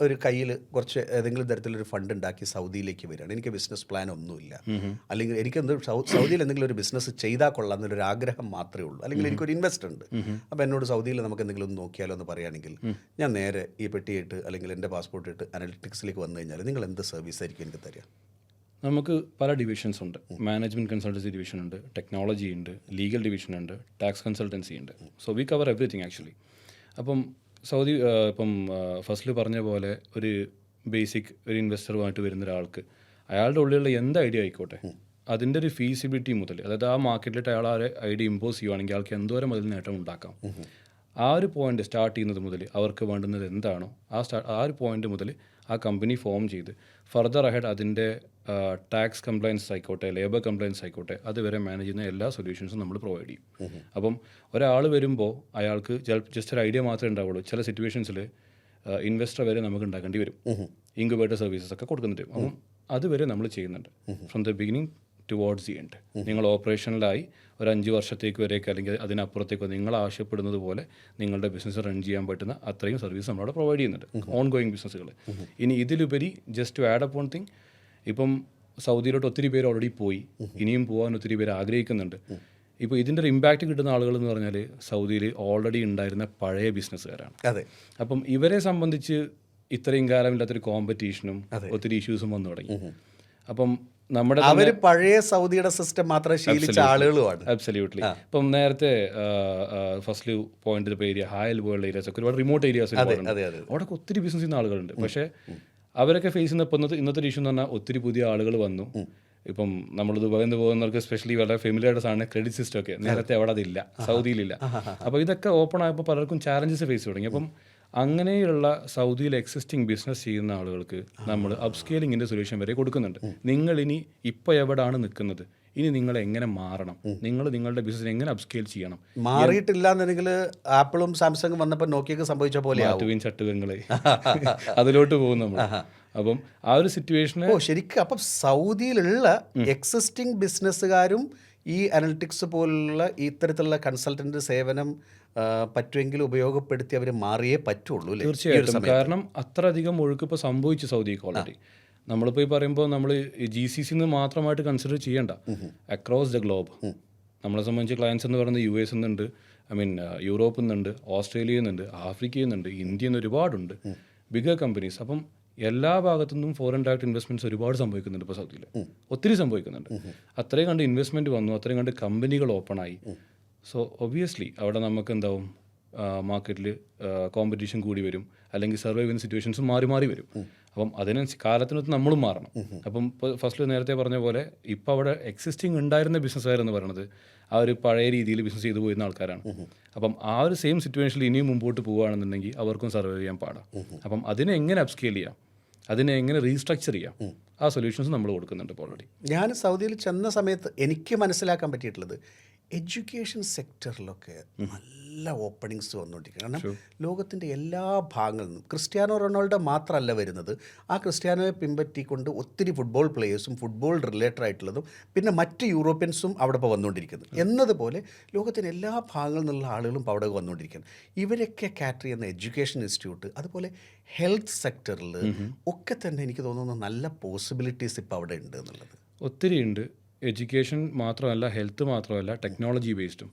ഒരു കയ്യിൽ കുറച്ച് ഏതെങ്കിലും തരത്തിലൊരു ഫണ്ട് ഉണ്ടാക്കി സൗദിയിലേക്ക് വരികയാണ്. എനിക്ക് ബിസിനസ് പ്ലാൻ ഒന്നുമില്ല. അല്ലെങ്കിൽ എനിക്ക് എന്ത് സൗദിയിൽ എന്തെങ്കിലും ഒരു ബിസിനസ് ചെയ്താൽ കൊള്ളാം എന്നൊരു ആഗ്രഹം മാത്രമേ ഉള്ളൂ. അല്ലെങ്കിൽ എനിക്കൊരു ഇൻവെസ്റ്റ് ഉണ്ട്. അപ്പോൾ എന്നോട് സൗദിയിൽ നമുക്ക് എന്തെങ്കിലും ഒന്ന് നോക്കിയാലോ എന്ന് പറയുകയാണെങ്കിൽ ഞാൻ നേരെ ഈ പെട്ടിയിട്ട് അല്ലെങ്കിൽ എന്റെ പാസ്പോർട്ട് ഇട്ട് അനലിറ്റിക്സിലേക്ക് വന്നു കഴിഞ്ഞാൽ നിങ്ങൾ എന്ത് സർവീസ് ആയിരിക്കും എനിക്ക് തരിക? നമുക്ക് പല ഡിവിഷൻസ് ഉണ്ട്. മാനേജ്മെന്റ് കൺസൾട്ടൻസി ഡിവിഷൻ ഉണ്ട് ടെക്നോളജി ഉണ്ട് ലീഗൽ ഡിവിഷൻ ഉണ്ട് ടാക്സ് കൺസൾട്ടൻസി ഉണ്ട്. So we cover everything actually അപ്പം സൗദി ഇപ്പം ഫസ്റ്റിൽ പറഞ്ഞ പോലെ ഒരു ബേസിക് ഒരു ഇൻവെസ്റ്ററുമായിട്ട് വരുന്ന ഒരാൾക്ക് അയാളുടെ ഉള്ളിലുള്ള എന്ത് ഐഡിയ ആയിക്കോട്ടെ അതിന്റെ ഒരു ഫീസിബിലിറ്റി മുതൽ അതായത് ആ മാർക്കറ്റിലിട്ട് അയാൾ ആ ഐഡിയ ഇമ്പോസ് ചെയ്യുവാണെങ്കിൽ അയാൾക്ക് എന്തോരം അതിൽ നേട്ടം ഉണ്ടാക്കാം. ആ ഒരു പോയിന്റ് സ്റ്റാർട്ട് ചെയ്യുന്നത് മുതൽ അവർക്ക് വേണ്ടുന്നത് എന്താണോ ആ സ്റ്റാ ആ ഒരു പോയിന്റ് മുതൽ ആ കമ്പനി ഫോം ചെയ്ത് ഫർദർ അഹെഡ് അതിന്റെ ടാക്സ് കംപ്ലയൻസ് ആയിക്കോട്ടെ ലേബർ കംപ്ലയൻസ് ആയിക്കോട്ടെ അതുവരെ മാനേജ് ചെയ്യുന്ന എല്ലാ സൊല്യൂഷൻസും നമ്മൾ പ്രൊവൈഡ് ചെയ്യും. അപ്പം ഒരാൾ വരുമ്പോൾ അയാൾക്ക് ജസ്റ്റ് ഒരു ഐഡിയ മാത്രമേ ഉണ്ടാവുള്ളൂ. ചില സിറ്റുവേഷൻസിൽ ഇൻവെസ്റ്റർ വരെ നമുക്ക് ഉണ്ടാക്കേണ്ടി വരും. ഇൻക്യുബേറ്റർ സർവീസസ് ഒക്കെ കൊടുക്കുന്നുണ്ട്. അപ്പം അതുവരെ നമ്മൾ ചെയ്യുന്നുണ്ട്. From the beginning towards the end നിങ്ങൾ ഓപ്പറേഷനിലായി ഒരു അഞ്ച് വർഷത്തേക്ക് വരേക്ക് അല്ലെങ്കിൽ അതിനപ്പുറത്തേക്കോ നിങ്ങൾ ആവശ്യപ്പെടുന്നത് പോലെ നിങ്ങളുടെ ബിസിനസ് റൺ ചെയ്യാൻ പറ്റുന്ന അത്രയും സർവീസ് നമ്മളവിടെ പ്രൊവൈഡ് ചെയ്യുന്നുണ്ട്. ഓൺ ഗോയിങ് ബിസിനസ്സുകൾ ഇനി ഇതിലുപരി just to add upon thing ഇപ്പം സൗദിയിലോട്ട് ഒത്തിരി പേര് ഓൾറെഡി പോയി. ഇനിയും പോകാൻ ഒത്തിരി പേര് ആഗ്രഹിക്കുന്നുണ്ട്. ഇപ്പോൾ ഇതിന്റെ ഒരു ഇമ്പാക്റ്റ് കിട്ടുന്ന ആളുകൾ എന്ന് പറഞ്ഞാൽ സൗദിയിൽ ഓൾറെഡി ഉണ്ടായിരുന്ന പഴയ ബിസിനസ്സുകാരാണ് അതെ. അപ്പം ഇവരെ സംബന്ധിച്ച് ഇത്രയും കാലമില്ലാത്തൊരു കോമ്പറ്റീഷനും ഒത്തിരി ഇഷ്യൂസും വന്നു തുടങ്ങി. അപ്പം നമ്മുടെ അവർ പഴയ സൗദിയുടെ സിസ്റ്റം മാത്രം ശീലിച്ച ആളുകളുമാണ്. അബ്സല്യൂട്ട്ലി ഇപ്പം നേരത്തെ first point area Hail world areas ഒക്കെ ഒരുപാട് റിമോട്ട് ഏരിയാസ് അതെ അതെ അവിടെ ഒത്തിരി ബിസിനസ് ചെയ്യുന്ന ആളുകളുണ്ട്. പക്ഷേ അവരൊക്കെ ഫേസ് ചെയ്യുന്ന ഇപ്പം ഇന്നത്തെ ഇന്നത്തെ ഇഷ്യൂ എന്ന് പറഞ്ഞാൽ ഒത്തിരി പുതിയ ആളുകൾ വന്നു. ഇപ്പം നമ്മൾ ദുബായിൽ നിന്ന് പോകുന്നവർക്ക് സ്പെഷ്യലി വളരെ ഫെമിലിയർ സാധനം ക്രെഡിറ്റ് സിസ്റ്റം ഒക്കെ. നേരത്തെ അവിടെ അതില്ല. സൗദിയിലില്ല. അപ്പോൾ ഇതൊക്കെ ഓപ്പൺ ആയപ്പോൾ പലർക്കും ചാലഞ്ചസ് ഫേസ് തുടങ്ങി. അപ്പം അങ്ങനെയുള്ള സൗദിയിൽ എക്സിസ്റ്റിംഗ് ബിസിനസ് ചെയ്യുന്ന ആളുകൾക്ക് നമ്മൾ അപ്സ്കെയിലിങ്ങിന്റെ സൊല്യൂഷൻ വരെ കൊടുക്കുന്നുണ്ട്. നിങ്ങൾ ഇനി ഇപ്പോൾ എവിടെയാണ് നിൽക്കുന്നത്? ഇനി നിങ്ങൾ എങ്ങനെ മാറണം? നിങ്ങൾ നിങ്ങളുടെ ബിസിനസ് എങ്ങനെ അപ്സ്കെയിൽ ചെയ്യണം? മാറിയിട്ടില്ല എന്നുണ്ടെങ്കിൽ ആപ്പിളും സാംസങ്ങും വന്നപ്പോൾ നോക്കിയൊക്കെ സംഭവിച്ച പോലെ മാറ്റുവിൻ ചട്ടുകങ്ങളെ. അതിലോട്ട് പോകും നമ്മൾ. അപ്പം ആ ഒരു സിറ്റുവേഷന് ഓ ശരിക്കും അപ്പം സൗദിയിലുള്ള എക്സിസ്റ്റിംഗ് ബിസിനസ്സുകാരും ഈ അനലിറ്റിക്സ് പോലുള്ള ഇത്തരത്തിലുള്ള കൺസൾട്ടന്റ് സേവനം പറ്റുമെങ്കിൽ ഉപയോഗപ്പെടുത്തി അവർ മാറിയേ പറ്റുള്ളൂ തീർച്ചയായിട്ടും. കാരണം അത്രയധികം ഒഴുക്ക് ഇപ്പോൾ സംഭവിച്ചു സൗദി ഓൾറെഡി നമ്മളിപ്പോൾ ഈ പറയുമ്പോൾ നമ്മൾ ജി സി സിന്ന് മാത്രമായിട്ട് കൺസിഡർ ചെയ്യേണ്ട. അക്രോസ് ദ ഗ്ലോബ് നമ്മളെ സംബന്ധിച്ച് ക്ലയൻസ് എന്ന് പറയുന്നത് യു എസ് നിന്നുണ്ട് ഐ മീൻ യൂറോപ്പിൽ നിന്നുണ്ട് ഓസ്ട്രേലിയയിൽ നിന്നുണ്ട് ആഫ്രിക്കയിൽ നിന്നുണ്ട് ഇന്ത്യയിൽ നിന്ന് ഒരുപാടുണ്ട്. ബിഗർ കമ്പനീസ് അപ്പം എല്ലാ ഭാഗത്തു നിന്നും ഫോറിൻ ഡയറക്ട് ഇൻവെസ്റ്റ്മെന്റ്സ് ഒരുപാട് സംഭവിക്കുന്നുണ്ട് ഇപ്പോൾ സൗദിയിൽ ഒത്തിരി സംഭവിക്കുന്നുണ്ട്. അത്രയും കണ്ട് ഇൻവെസ്റ്റ്മെന്റ് വന്നു അത്രയും കണ്ട് കമ്പനികൾ ഓപ്പൺ ആയി. സോ ഒബിയസ്ലി അവിടെ നമുക്ക് എന്താവും? മാർക്കറ്റിൽ കോമ്പറ്റീഷൻ കൂടി വരും. അല്ലെങ്കിൽ സർവൈവ് ചെയ്യുന്ന സിറ്റുവേഷൻസ് മാറി മാറി വരും. അപ്പം അതിനനുസരിച്ച് കാലത്തിനൊത്ത് നമ്മളും മാറണം. അപ്പം ഇപ്പോൾ ഫസ്റ്റിൽ നേരത്തെ പറഞ്ഞ പോലെ ഇപ്പോൾ അവിടെ എക്സിസ്റ്റിംഗ് ഉണ്ടായിരുന്ന ബിസിനസ്സുകാരെന്ന് പറയുന്നത് ആ ഒരു പഴയ രീതിയിൽ ബിസിനസ് ചെയ്തു പോയിരുന്ന ആൾക്കാരാണ്. അപ്പം ആ ഒരു സെയിം സിറ്റുവേഷനിൽ ഇനിയും മുമ്പോട്ട് പോവുകയാണെന്നുണ്ടെങ്കിൽ അവർക്കും സർവൈവ് ചെയ്യാൻ പാടാം. അപ്പം അതിനെ എങ്ങനെ അപ്സ്കെയിൽ ചെയ്യാം? അതിനെ എങ്ങനെ റീസ്ട്രക്ചർ ചെയ്യാം? ആ സൊല്യൂഷൻസ് നമ്മൾ കൊടുക്കുന്നുണ്ട് ഇപ്പോൾ ഓൾറെഡി ഞാൻ സൗദിയിൽ ചെന്ന സമയത്ത് എനിക്ക് മനസ്സിലാക്കാൻ പറ്റിയിട്ടുള്ളത് എഡ്യൂക്കേഷൻ സെക്ടറിലൊക്കെ നല്ല ഓപ്പണിങ്സ് വന്നുകൊണ്ടിരിക്കുക കാരണം ലോകത്തിന്റെ എല്ലാ ഭാഗങ്ങളിൽ നിന്നും ക്രിസ്ത്യാനോ റൊണാൾഡോ മാത്രമല്ല വരുന്നത്. ആ ക്രിസ്ത്യാനോയെ പിൻപറ്റിക്കൊണ്ട് ഒത്തിരി ഫുട്ബോൾ പ്ലേയേഴ്സും ഫുട്ബോൾ റിലേറ്റഡ് ആയിട്ടുള്ളതും പിന്നെ മറ്റ് യൂറോപ്യൻസും അവിടെ ഇപ്പോൾ വന്നുകൊണ്ടിരിക്കുന്നു. എന്നതുപോലെ ലോകത്തിന്റെ എല്ലാ ഭാഗങ്ങളിൽ നിന്നുള്ള ആളുകളും ഇപ്പോൾ അവിടെ വന്നുകൊണ്ടിരിക്കുന്നു ഇവരൊക്കെ കാറ്റർ ചെയ്യുന്ന എഡ്യൂക്കേഷൻ ഇൻസ്റ്റിറ്റ്യൂട്ട് അതുപോലെ ഹെൽത്ത് സെക്ടറിൽ ഒക്കെ തന്നെ എനിക്ക് തോന്നുന്ന നല്ല പോസിബിലിറ്റീസ് ഇപ്പോൾ അവിടെ ഉണ്ട് എന്നുള്ളത്. ഒത്തിരി ഉണ്ട്. എഡ്യൂക്കേഷൻ മാത്രമല്ല ഹെൽത്ത് മാത്രമല്ല ടെക്നോളജി ബേസ്ഡും.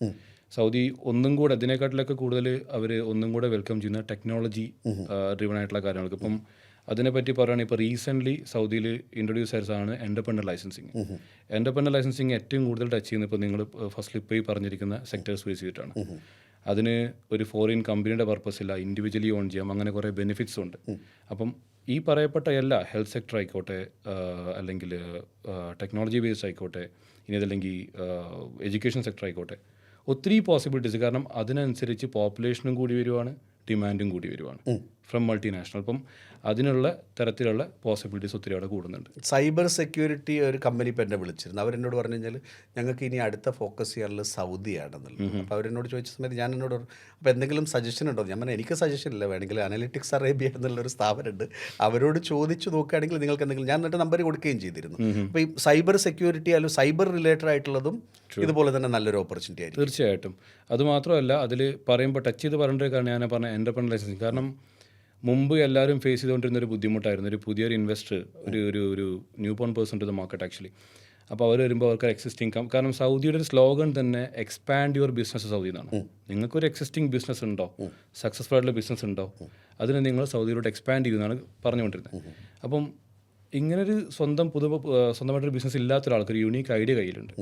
സൗദി ഒന്നും കൂടെ അതിനെക്കാട്ടിലൊക്കെ കൂടുതൽ അവർ ഒന്നും കൂടെ വെൽക്കം ചെയ്യുന്ന ടെക്നോളജി ഡ്രിവൺ ആയിട്ടുള്ള കാര്യങ്ങൾക്ക്. ഇപ്പം അതിനെപ്പറ്റി പറയുകയാണെങ്കിൽ ഇപ്പോൾ റീസെന്റ്ലി സൗദിയിൽ ഇൻട്രൊഡ്യൂസ് ചെയ്തതാണ് എന്റർപ്രണർ ലൈസൻസിങ് എന്റർപ്രണർ ലൈസൻസിങ് ഏറ്റവും കൂടുതൽ ടച്ച് ചെയ്യുന്നത് ഇപ്പോൾ നിങ്ങൾ ഫസ്റ്റ് ഇപ്പോൾ ഈ പറഞ്ഞിരിക്കുന്ന സെക്ടേഴ്സ് ബേസ് ചെയ്തിട്ടാണ്. അതിന് ഒരു ഫോറിൻ കമ്പനിയുടെ പർപ്പസ് ഇല്ല. ഇൻഡിവിജ്വലി ഓൺ ചെയ്യാം. അങ്ങനെ കുറേ ബെനിഫിറ്റ്സ് ഉണ്ട്. അപ്പം ഈ പറയപ്പെട്ട എല്ലാ ഹെൽത്ത് സെക്ടർ ആയിക്കോട്ടെ അല്ലെങ്കിൽ ടെക്നോളജി ബേസ്ഡ് ആയിക്കോട്ടെ ഇനി അതല്ലെങ്കിൽ എഡ്യൂക്കേഷൻ സെക്ടർ ആയിക്കോട്ടെ ഒത്തിരി പോസിബിലിറ്റീസ് കാരണം അതിനനുസരിച്ച് പോപ്പുലേഷനും കൂടി വരുവാണ് ഡിമാൻഡും കൂടി വരുവാണ്. ഫ്രം മൾട്ടിനാഷണൽ അപ്പം അതിനുള്ള തരത്തിലുള്ള പോസിബിലിറ്റീസ് ഒത്തിരി അവിടെ കൂടുന്നുണ്ട്. സൈബർ സെക്യൂരിറ്റി ഒരു കമ്പനി ഇപ്പം എന്നെ വിളിച്ചിരുന്നു. അവരെന്നോട് പറഞ്ഞു കഴിഞ്ഞാൽ ഞങ്ങൾക്ക് ഇനി അടുത്ത ഫോക്കസ് ചെയ്യാനുള്ളത് സൗദിയാണെന്നുള്ളത്. അപ്പോൾ അവരെന്നോട് ചോദിച്ച സമയത്ത് ഞാൻ എന്നോട് അപ്പോൾ എന്തെങ്കിലും സജഷൻ ഉണ്ടോ? ഞാൻ പറഞ്ഞു എനിക്ക് സജഷൻ ഇല്ല. വേണമെങ്കിൽ അനലിറ്റിക്സ് അറേബ്യ എന്നുള്ളൊരു സ്ഥാപനമുണ്ട്. അവരോട് ചോദിച്ചു നോക്കുകയാണെങ്കിൽ നിങ്ങൾക്ക് എന്തെങ്കിലും ഞാൻ എന്നിട്ട് നമ്പർ കൊടുക്കുകയും ചെയ്തിരുന്നു. അപ്പോൾ ഈ സൈബർ സെക്യൂരിറ്റി അല്ലെങ്കിൽ സൈബർ റിലേറ്റഡ് ആയിട്ടുള്ളതും ഇതുപോലെ തന്നെ നല്ലൊരു ഓപ്പർച്യൂണിറ്റി ആയിരിക്കും. തീർച്ചയായിട്ടും. അതുമാത്രമല്ല അതിൽ പറയുമ്പോൾ ടച്ച് ചെയ്ത് പറഞ്ഞിട്ട് കാരണം ഞാൻ പറഞ്ഞ എന്റർപ്രണർ ലൈസൻസിങ് കാരണം മുമ്പ് എല്ലാവരും ഫേസ് ചെയ്തുകൊണ്ടിരുന്ന ഒരു ബുദ്ധിമുട്ടായിരുന്നു. ഒരു പുതിയൊരു ഇൻവെസ്റ്റർ ഒരു ഒരു ഒരു new born person to the market actually അപ്പോൾ അവർ വരുമ്പോൾ അവർക്ക് എക്സിസ്റ്റിംഗ് കം കാരണം സൗദിയുടെ ഒരു സ്ലോഗൻ തന്നെ എക്സ്പാൻഡ് യുവർ ബിസിനസ് സൗദി എന്നാണ്. നിങ്ങൾക്കൊരു എക്സിസ്റ്റിംഗ് ബിസിനസ് ഉണ്ടോ? സക്സസ്ഫുൾ ആയിട്ടുള്ള ബിസിനസ് ഉണ്ടോ? അതിനെ നിങ്ങൾ സൗദിയിലോട്ട് എക്സ്പാൻഡ് ചെയ്യുന്നതാണ് പറഞ്ഞുകൊണ്ടിരുന്നത്. അപ്പം ഇങ്ങനൊരു സ്വന്തം പുതു സ്വന്തമായിട്ടൊരു ബിസിനസ് ഇല്ലാത്ത ഒരാൾക്ക് ഒരു യൂണീക്ക് ഐഡിയ കയ്യിലുണ്ട്.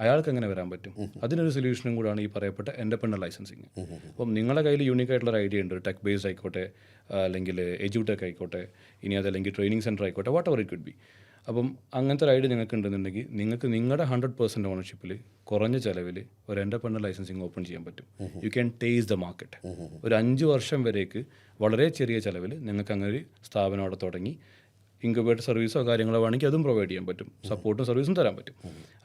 അയാൾക്ക് എങ്ങനെ വരാൻ പറ്റും? അതിനൊരു സൊല്യൂഷനും കൂടാണ് ഈ പറയപ്പെട്ട എന്റർപ്രണർ ലൈസൻസിങ്. അപ്പം നിങ്ങളുടെ കയ്യിൽ യൂണിക് ആയിട്ടുള്ള ഒരു ഐഡിയ ഉണ്ട്. ടെക് ബേസ്ഡ് ആയിക്കോട്ടെ അല്ലെങ്കിൽ എജ്യൂടെക് ആയിക്കോട്ടെ ഇനി അതല്ലെങ്കിൽ ട്രെയിനിങ് സെന്റർ ആയിക്കോട്ടെ whatever it could be അപ്പം അങ്ങനത്തെ ഒരു ഐഡിയ നിങ്ങൾക്ക് ഉണ്ടെന്നുണ്ടെങ്കിൽ നിങ്ങൾക്ക് നിങ്ങളുടെ ഹൺഡ്രഡ് പെർസെന്റ് ഓണർഷിപ്പിൽ കുറഞ്ഞ ചിലവിൽ ഒരു എന്റർപ്രണർ ലൈസൻസിങ് ഓപ്പൺ ചെയ്യാൻ പറ്റും. You can taste the market ഒരു അഞ്ച് വർഷം വരേക്ക് വളരെ ചെറിയ ചിലവിൽ നിങ്ങൾക്ക് അങ്ങനെ ഒരു സ്ഥാപനം അവിടെ തുടങ്ങി. ഇൻക്യുബേറ്റർ സർവീസോ കാര്യങ്ങളോ വേണമെങ്കിൽ അതും പ്രൊവൈഡ് ചെയ്യാൻ പറ്റും. സപ്പോർട്ടും സർവീസും തരാൻ പറ്റും.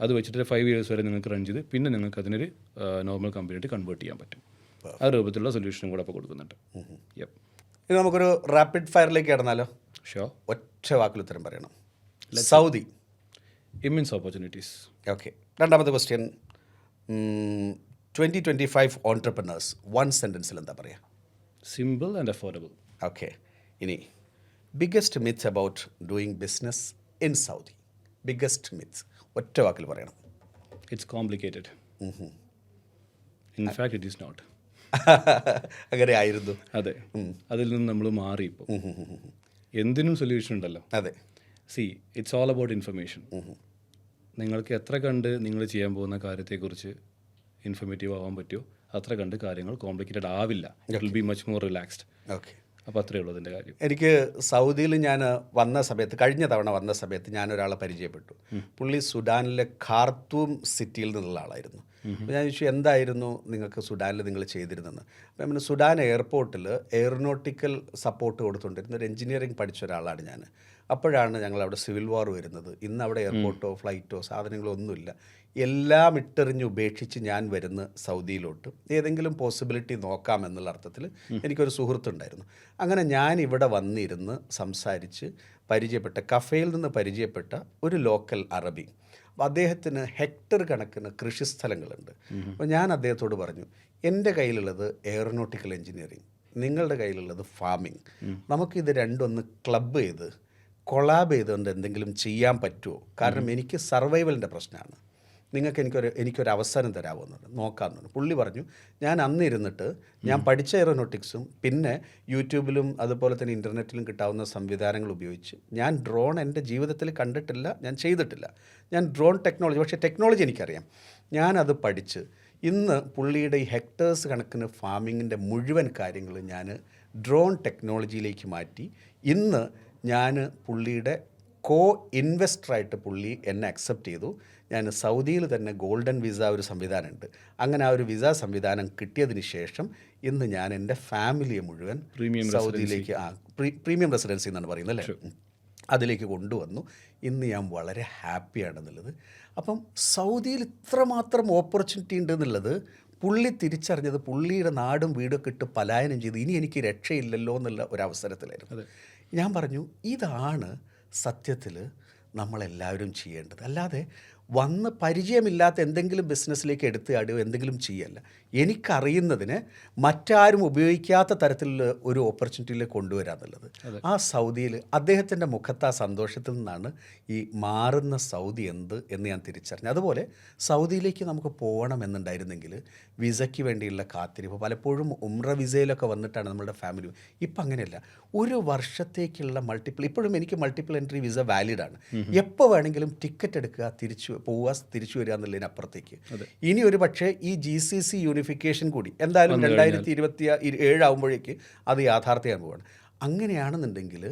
അത് വെച്ചിട്ട് ഫൈവ് ഇയേഴ്സ് വരെ നിങ്ങൾക്ക് റൺ ചെയ്ത് പിന്നെ നിങ്ങൾക്ക് അതിനൊരു നോർമൽ കമ്പനിയായിട്ട് കൺവേർട്ട് ചെയ്യാൻ പറ്റും. ആ രൂപത്തിലുള്ള സൊല്യൂഷനും കൂടെ അപ്പോൾ കൊടുക്കുന്നുണ്ട്. യപ്പ് ഇനി നമുക്കൊരു റാപ്പിഡ് ഫയറിലേക്ക് കിടന്നാലോ? ഷോ ഒറ്റ വാക്കിൽ ഉത്തരം പറയണം. സൗദി. ഇമ്മിൻസ് ഓപ്പർച്യൂണിറ്റീസ് ഓക്കെ രണ്ടാമത്തെ question twenty twenty five entrepreneurs one സെന്റൻസിൽ എന്താ പറയുക സിമ്പിൾ ആൻഡ് അഫോർഡബിൾ ഓക്കെ ഇനി biggest myth about doing business in Saudi biggest myth ഒറ്റ വാക്കിൽ പറയണം. It's complicated in fact it is not അങ്ങനെ ആയിരുന്നു. അതെ. അതിൽ നിന്ന് നമ്മൾ മാറി ഇപ്പോൾ എന്തിനും സൊല്യൂഷൻ ഉണ്ടല്ലോ. അതെ. See it's all about information നിങ്ങൾക്ക് എത്ര കണ്ട് നിങ്ങൾ ചെയ്യാൻ പോകുന്ന കാര്യത്തെക്കുറിച്ച് ഇൻഫർമേറ്റീവ് ആവാൻ പറ്റുമോ? അത്ര കണ്ട് കാര്യങ്ങൾ കോംപ്ലിക്കേറ്റഡ് ആവില്ല. It will be much more relaxed okay അപ്പോൾ അത്രയേ ഉള്ളൂ അതിന്റെ കാര്യം. എനിക്ക് സൗദിയിൽ ഞാൻ വന്ന സമയത്ത് കഴിഞ്ഞ തവണ വന്ന സമയത്ത് ഞാൻ ഒരാളെ പരിചയപ്പെട്ടു. പുള്ളി സുഡാനിലെ ഖാർത്തൂം സിറ്റിയിൽ നിന്നുള്ള ആളായിരുന്നു. അപ്പോൾ ഞാൻ ചോദിച്ചു എന്തായിരുന്നു നിങ്ങൾക്ക് സുഡാനിൽ നിങ്ങൾ ചെയ്തിരുന്നത് അപ്പം പിന്നെ സുഡാൻ എയർപോർട്ടിൽ എയറോനോട്ടിക്കൽ സപ്പോർട്ട് കൊടുത്തുകൊണ്ടിരുന്ന ഒരു എഞ്ചിനീയറിംഗ് പഠിച്ച ഒരാളാണ് ഞാൻ. അപ്പോഴാണ് ഞങ്ങൾ അവിടെ സിവിൽ വാർ വരുന്നത്. ഇന്ന് അവിടെ എയർപോർട്ടോ ഫ്ലൈറ്റോ സാധനങ്ങളോ ഒന്നുമില്ല. എല്ലാം ഇട്ടെറിഞ്ഞ് ഉപേക്ഷിച്ച് ഞാൻ വരുന്ന സൗദിയിലോട്ട് ഏതെങ്കിലും പോസിബിലിറ്റി നോക്കാം എന്നുള്ള അർത്ഥത്തിൽ എനിക്കൊരു സുഹൃത്തുണ്ടായിരുന്നു. അങ്ങനെ ഞാൻ ഇവിടെ വന്നിരുന്ന് സംസാരിച്ച് പരിചയപ്പെട്ട കഫേയിൽ നിന്ന് പരിചയപ്പെട്ട ഒരു ലോക്കൽ അറബി. അപ്പോൾ അദ്ദേഹത്തിന് ഹെക്ടർ കണക്കിന് കൃഷിസ്ഥലങ്ങളുണ്ട് അപ്പോൾ ഞാൻ അദ്ദേഹത്തോട് പറഞ്ഞു എന്റെ കയ്യിലുള്ളത് എയറോനോട്ടിക്കൽ എഞ്ചിനീയറിംഗ് നിങ്ങളുടെ കയ്യിലുള്ളത് ഫാമിംഗ് നമുക്കിത് രണ്ടൊന്ന് ക്ലബ്ബ് ചെയ്ത് കൊളാബ് ചെയ്തുകൊണ്ട് എന്തെങ്കിലും ചെയ്യാൻ പറ്റുമോ? കാരണം എനിക്ക് സർവൈവലിന്റെ പ്രശ്നമാണ്. നിങ്ങൾക്ക് എനിക്കൊരു എനിക്കൊരു അവസരം തരാമെന്നുണ്ട് പറഞ്ഞു പുള്ളി പറഞ്ഞു ഞാൻ അന്ന് ഇരുന്നിട്ട് ഞാൻ പഠിച്ച എയറോനോട്ടിക്സും പിന്നെ യൂട്യൂബിലും അതുപോലെ തന്നെ ഇന്റർനെറ്റിലും കിട്ടാവുന്ന സംവിധാനങ്ങൾ ഉപയോഗിച്ച് ഞാൻ ഡ്രോൺ എന്റെ ജീവിതത്തിൽ കണ്ടിട്ടില്ല ഞാൻ ചെയ്തിട്ടില്ല. ഞാൻ ഡ്രോൺ ടെക്നോളജി പക്ഷേ ടെക്നോളജി എനിക്കറിയാം. ഞാനത് പഠിച്ച് ഇന്ന് പുള്ളിയുടെ ഈ ഹെക്ടേഴ്സ് കണക്കിന് ഫാമിങ്ങിന്റെ മുഴുവൻ കാര്യങ്ങൾ ഞാൻ ഡ്രോൺ ടെക്നോളജിയിലേക്ക് മാറ്റി ഇന്ന് ഞാൻ പുള്ളിയുടെ കോ ഇൻവെസ്റ്ററായിട്ട് പുള്ളി എന്നെ അക്സെപ്റ്റ് ചെയ്തു. ഞാൻ സൗദിയിൽ തന്നെ ഗോൾഡൻ വിസ ഒരു സംവിധാനമുണ്ട്. അങ്ങനെ ആ ഒരു വിസ സംവിധാനം കിട്ടിയതിന് ശേഷം ഇന്ന് ഞാൻ എന്റെ ഫാമിലിയെ മുഴുവൻ സൗദിയിലേക്ക് ആ പ്രീ- പ്രീമിയം റെസിഡൻസി എന്നാണ് പറയുന്നത് അല്ലേ? അതിലേക്ക് കൊണ്ടുവന്നു. ഇന്ന് ഞാൻ വളരെ ഹാപ്പിയാണെന്നുള്ളത്. അപ്പം സൗദിയിൽ ഇത്രമാത്രം ഓപ്പർച്യൂണിറ്റി ഉണ്ട് എന്നുള്ളത് പുള്ളി തിരിച്ചറിഞ്ഞത് പുള്ളിയുടെ നാടും വീടൊക്കെ ഇട്ട് പലായനം ചെയ്ത് ഇനി എനിക്ക് രക്ഷയില്ലല്ലോ എന്നുള്ള ഒരു അവസരത്തിലായിരുന്നു. ഞാൻ പറഞ്ഞു ഇതാണ് സത്യത്തിൽ നമ്മളെല്ലാവരും ചെയ്യേണ്ടത്. അല്ലാതെ വന്ന് പരിചയമില്ലാത്ത എന്തെങ്കിലും ബിസിനസ്സിലേക്ക് എടുത്ത് എന്തെങ്കിലും ചെയ്യല്ല. എനിക്കറിയുന്നതിന് മറ്റാരും ഉപയോഗിക്കാത്ത തരത്തിലുള്ള ഒരു ഓപ്പർച്യൂണിറ്റിയിലേക്ക് കൊണ്ടുവരിക എന്നുള്ളത്. ആ സൗദിയിൽ അദ്ദേഹത്തിന്റെ മുഖത്ത് ആ സന്തോഷത്തിൽ നിന്നാണ് ഈ മാറുന്ന സൗദി എന്ത് എന്ന് ഞാൻ തിരിച്ചറിഞ്ഞു അതുപോലെ സൗദിയിലേക്ക് നമുക്ക് പോകണമെന്നുണ്ടായിരുന്നെങ്കിൽ വിസയ്ക്ക് വേണ്ടിയുള്ള കാത്തിരിപ്പ് പലപ്പോഴും ഉമ്ര വിസയിലൊക്കെ വന്നിട്ടാണ് നമ്മുടെ ഫാമിലി ഇപ്പം അങ്ങനെയല്ല. ഒരു വർഷത്തേക്കുള്ള മൾട്ടിപ്പിൾ ഇപ്പോഴും എനിക്ക് മൾട്ടിപ്പിൾ എൻട്രി വിസ വാലിഡാണ് എപ്പോൾ വേണമെങ്കിലും ടിക്കറ്റ് എടുക്കുക തിരിച്ചു പോവുക തിരിച്ചു വരിക എന്നുള്ളതിനപ്പുറത്തേക്ക് ഇനി ഒരു പക്ഷേ ഈ ജി സി സി യൂണിഫിക്കേഷൻ കൂടി എന്തായാലും രണ്ടായിരത്തി ഇരുപത്തി ഏഴാകുമ്പോഴേക്ക് അത് യാഥാർത്ഥ്യമാകാൻ പോവാണ്. അങ്ങനെയാണെന്നുണ്ടെങ്കിൽ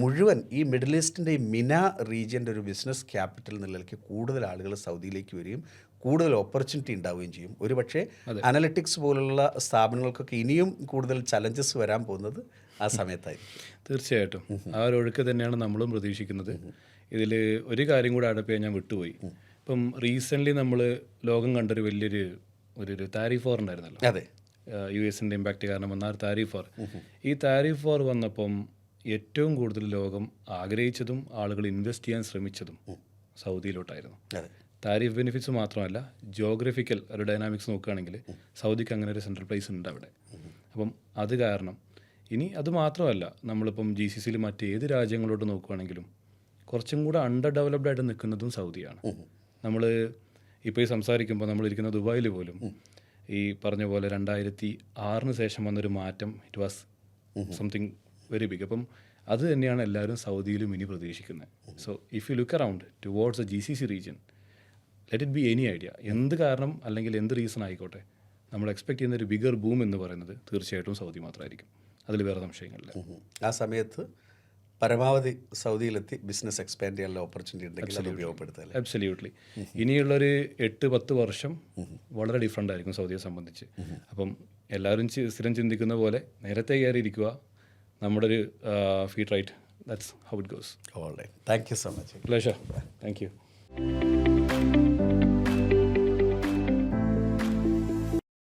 മുഴുവൻ ഈ മിഡിൽ ഈസ്റ്റിന്റെ ഈ മിന റീജിയന്റെ ഒരു ബിസിനസ് ക്യാപിറ്റൽ നിലയ്ക്ക് കൂടുതൽ ആളുകൾ സൗദിയിലേക്ക് വരികയും കൂടുതൽ ഓപ്പർച്യൂണിറ്റി ഉണ്ടാവുകയും ചെയ്യും. ഒരുപക്ഷെ അനലറ്റിക്സ് പോലുള്ള സ്ഥാപനങ്ങൾക്കൊക്കെ ഇനിയും കൂടുതൽ ചലഞ്ചസ് വരാൻ പോകുന്നത് ആ സമയത്തായി തീർച്ചയായിട്ടും. ആ ഒരു ഒഴുക്ക് തന്നെയാണ് നമ്മളും പ്രതീക്ഷിക്കുന്നത്. ഇതിൽ ഒരു കാര്യം കൂടെ ചെയ്യാൻ ഞാൻ വിട്ടുപോയി. ഇപ്പം റീസെന്റ്ലി നമ്മൾ ലോകം കണ്ടൊരു വലിയൊരു ഒരു ഒരു താരിഫ് വാർ ഉണ്ടായിരുന്നല്ലോ. അതെ. യു എസിന്റെ ഇമ്പാക്റ്റ് കാരണം വന്ന ആ ഒരു താരിഫ് വാർ. ഈ താരിഫ് വാർ വന്നപ്പം ഏറ്റവും കൂടുതൽ ലോകം ആഗ്രഹിച്ചതും ആളുകൾ ഇൻവെസ്റ്റ് ചെയ്യാൻ ശ്രമിച്ചതും സൗദിയിലോട്ടായിരുന്നു. താരിഫ് ബെനിഫിറ്റ്സ് മാത്രമല്ല ജോഗ്രഫിക്കൽ ഒരു ഡൈനാമിക്സ് നോക്കുകയാണെങ്കിൽ സൗദിക്ക് അങ്ങനെ ഒരു സെൻട്രൽ പ്ലേസ് ഉണ്ട് അവിടെ. അപ്പം അത് കാരണം ഇനി അത് മാത്രമല്ല നമ്മളിപ്പം ജി സി സിയിൽ മറ്റേത് രാജ്യങ്ങളോട്ട് നോക്കുകയാണെങ്കിലും കുറച്ചും കൂടെ അണ്ടർ ഡെവലപ്ഡ് ആയിട്ട് നിൽക്കുന്നതും സൗദിയാണ്. നമ്മൾ ഇപ്പോൾ ഈ സംസാരിക്കുമ്പോൾ നമ്മൾ ഇരിക്കുന്ന ദുബായിൽ പോലും ഈ പറഞ്ഞ പോലെ രണ്ടായിരത്തി ആറിന് ശേഷം വന്നൊരു മാറ്റം it was something very big അപ്പം അത് തന്നെയാണ് എല്ലാവരും സൗദിയിലും ഇനി പ്രതീക്ഷിക്കുന്നത്. So if you look around towards a G C C region let it be any idea എന്ത് കാരണം അല്ലെങ്കിൽ എന്ത് റീസൺ ആയിക്കോട്ടെ നമ്മൾ എക്സ്പെക്ട് ചെയ്യുന്ന ഒരു ബിഗർ ബൂം എന്ന് പറയുന്നത് തീർച്ചയായിട്ടും സൗദി മാത്രമായിരിക്കും. അതിൽ വേറെ സംശയങ്ങളില്ല. ആ സമയത്ത് പരമാവധി സൗദിയിലെത്തി ബിസിനസ് എക്സ്പാൻഡ് ചെയ്യാനുള്ള ഓപ്പർച്യൂണിറ്റി ഉണ്ടെങ്കിൽ അത് ഉപയോഗപ്പെടുത്തുക? അബ്സല്യൂട്ട്ലി ഇനിയുള്ളൊരു എട്ട് പത്ത് വർഷം വളരെ ഡിഫറെന്റ് ആയിരിക്കും സൗദിയെ സംബന്ധിച്ച്. അപ്പം എല്ലാവരും സ്ഥിരം ചിന്തിക്കുന്ന പോലെ നേരത്തെ കയറിയിരിക്കുക. നമ്മുടെ ഒരു feat right that's how it goes all right. So much. Pleasure thank you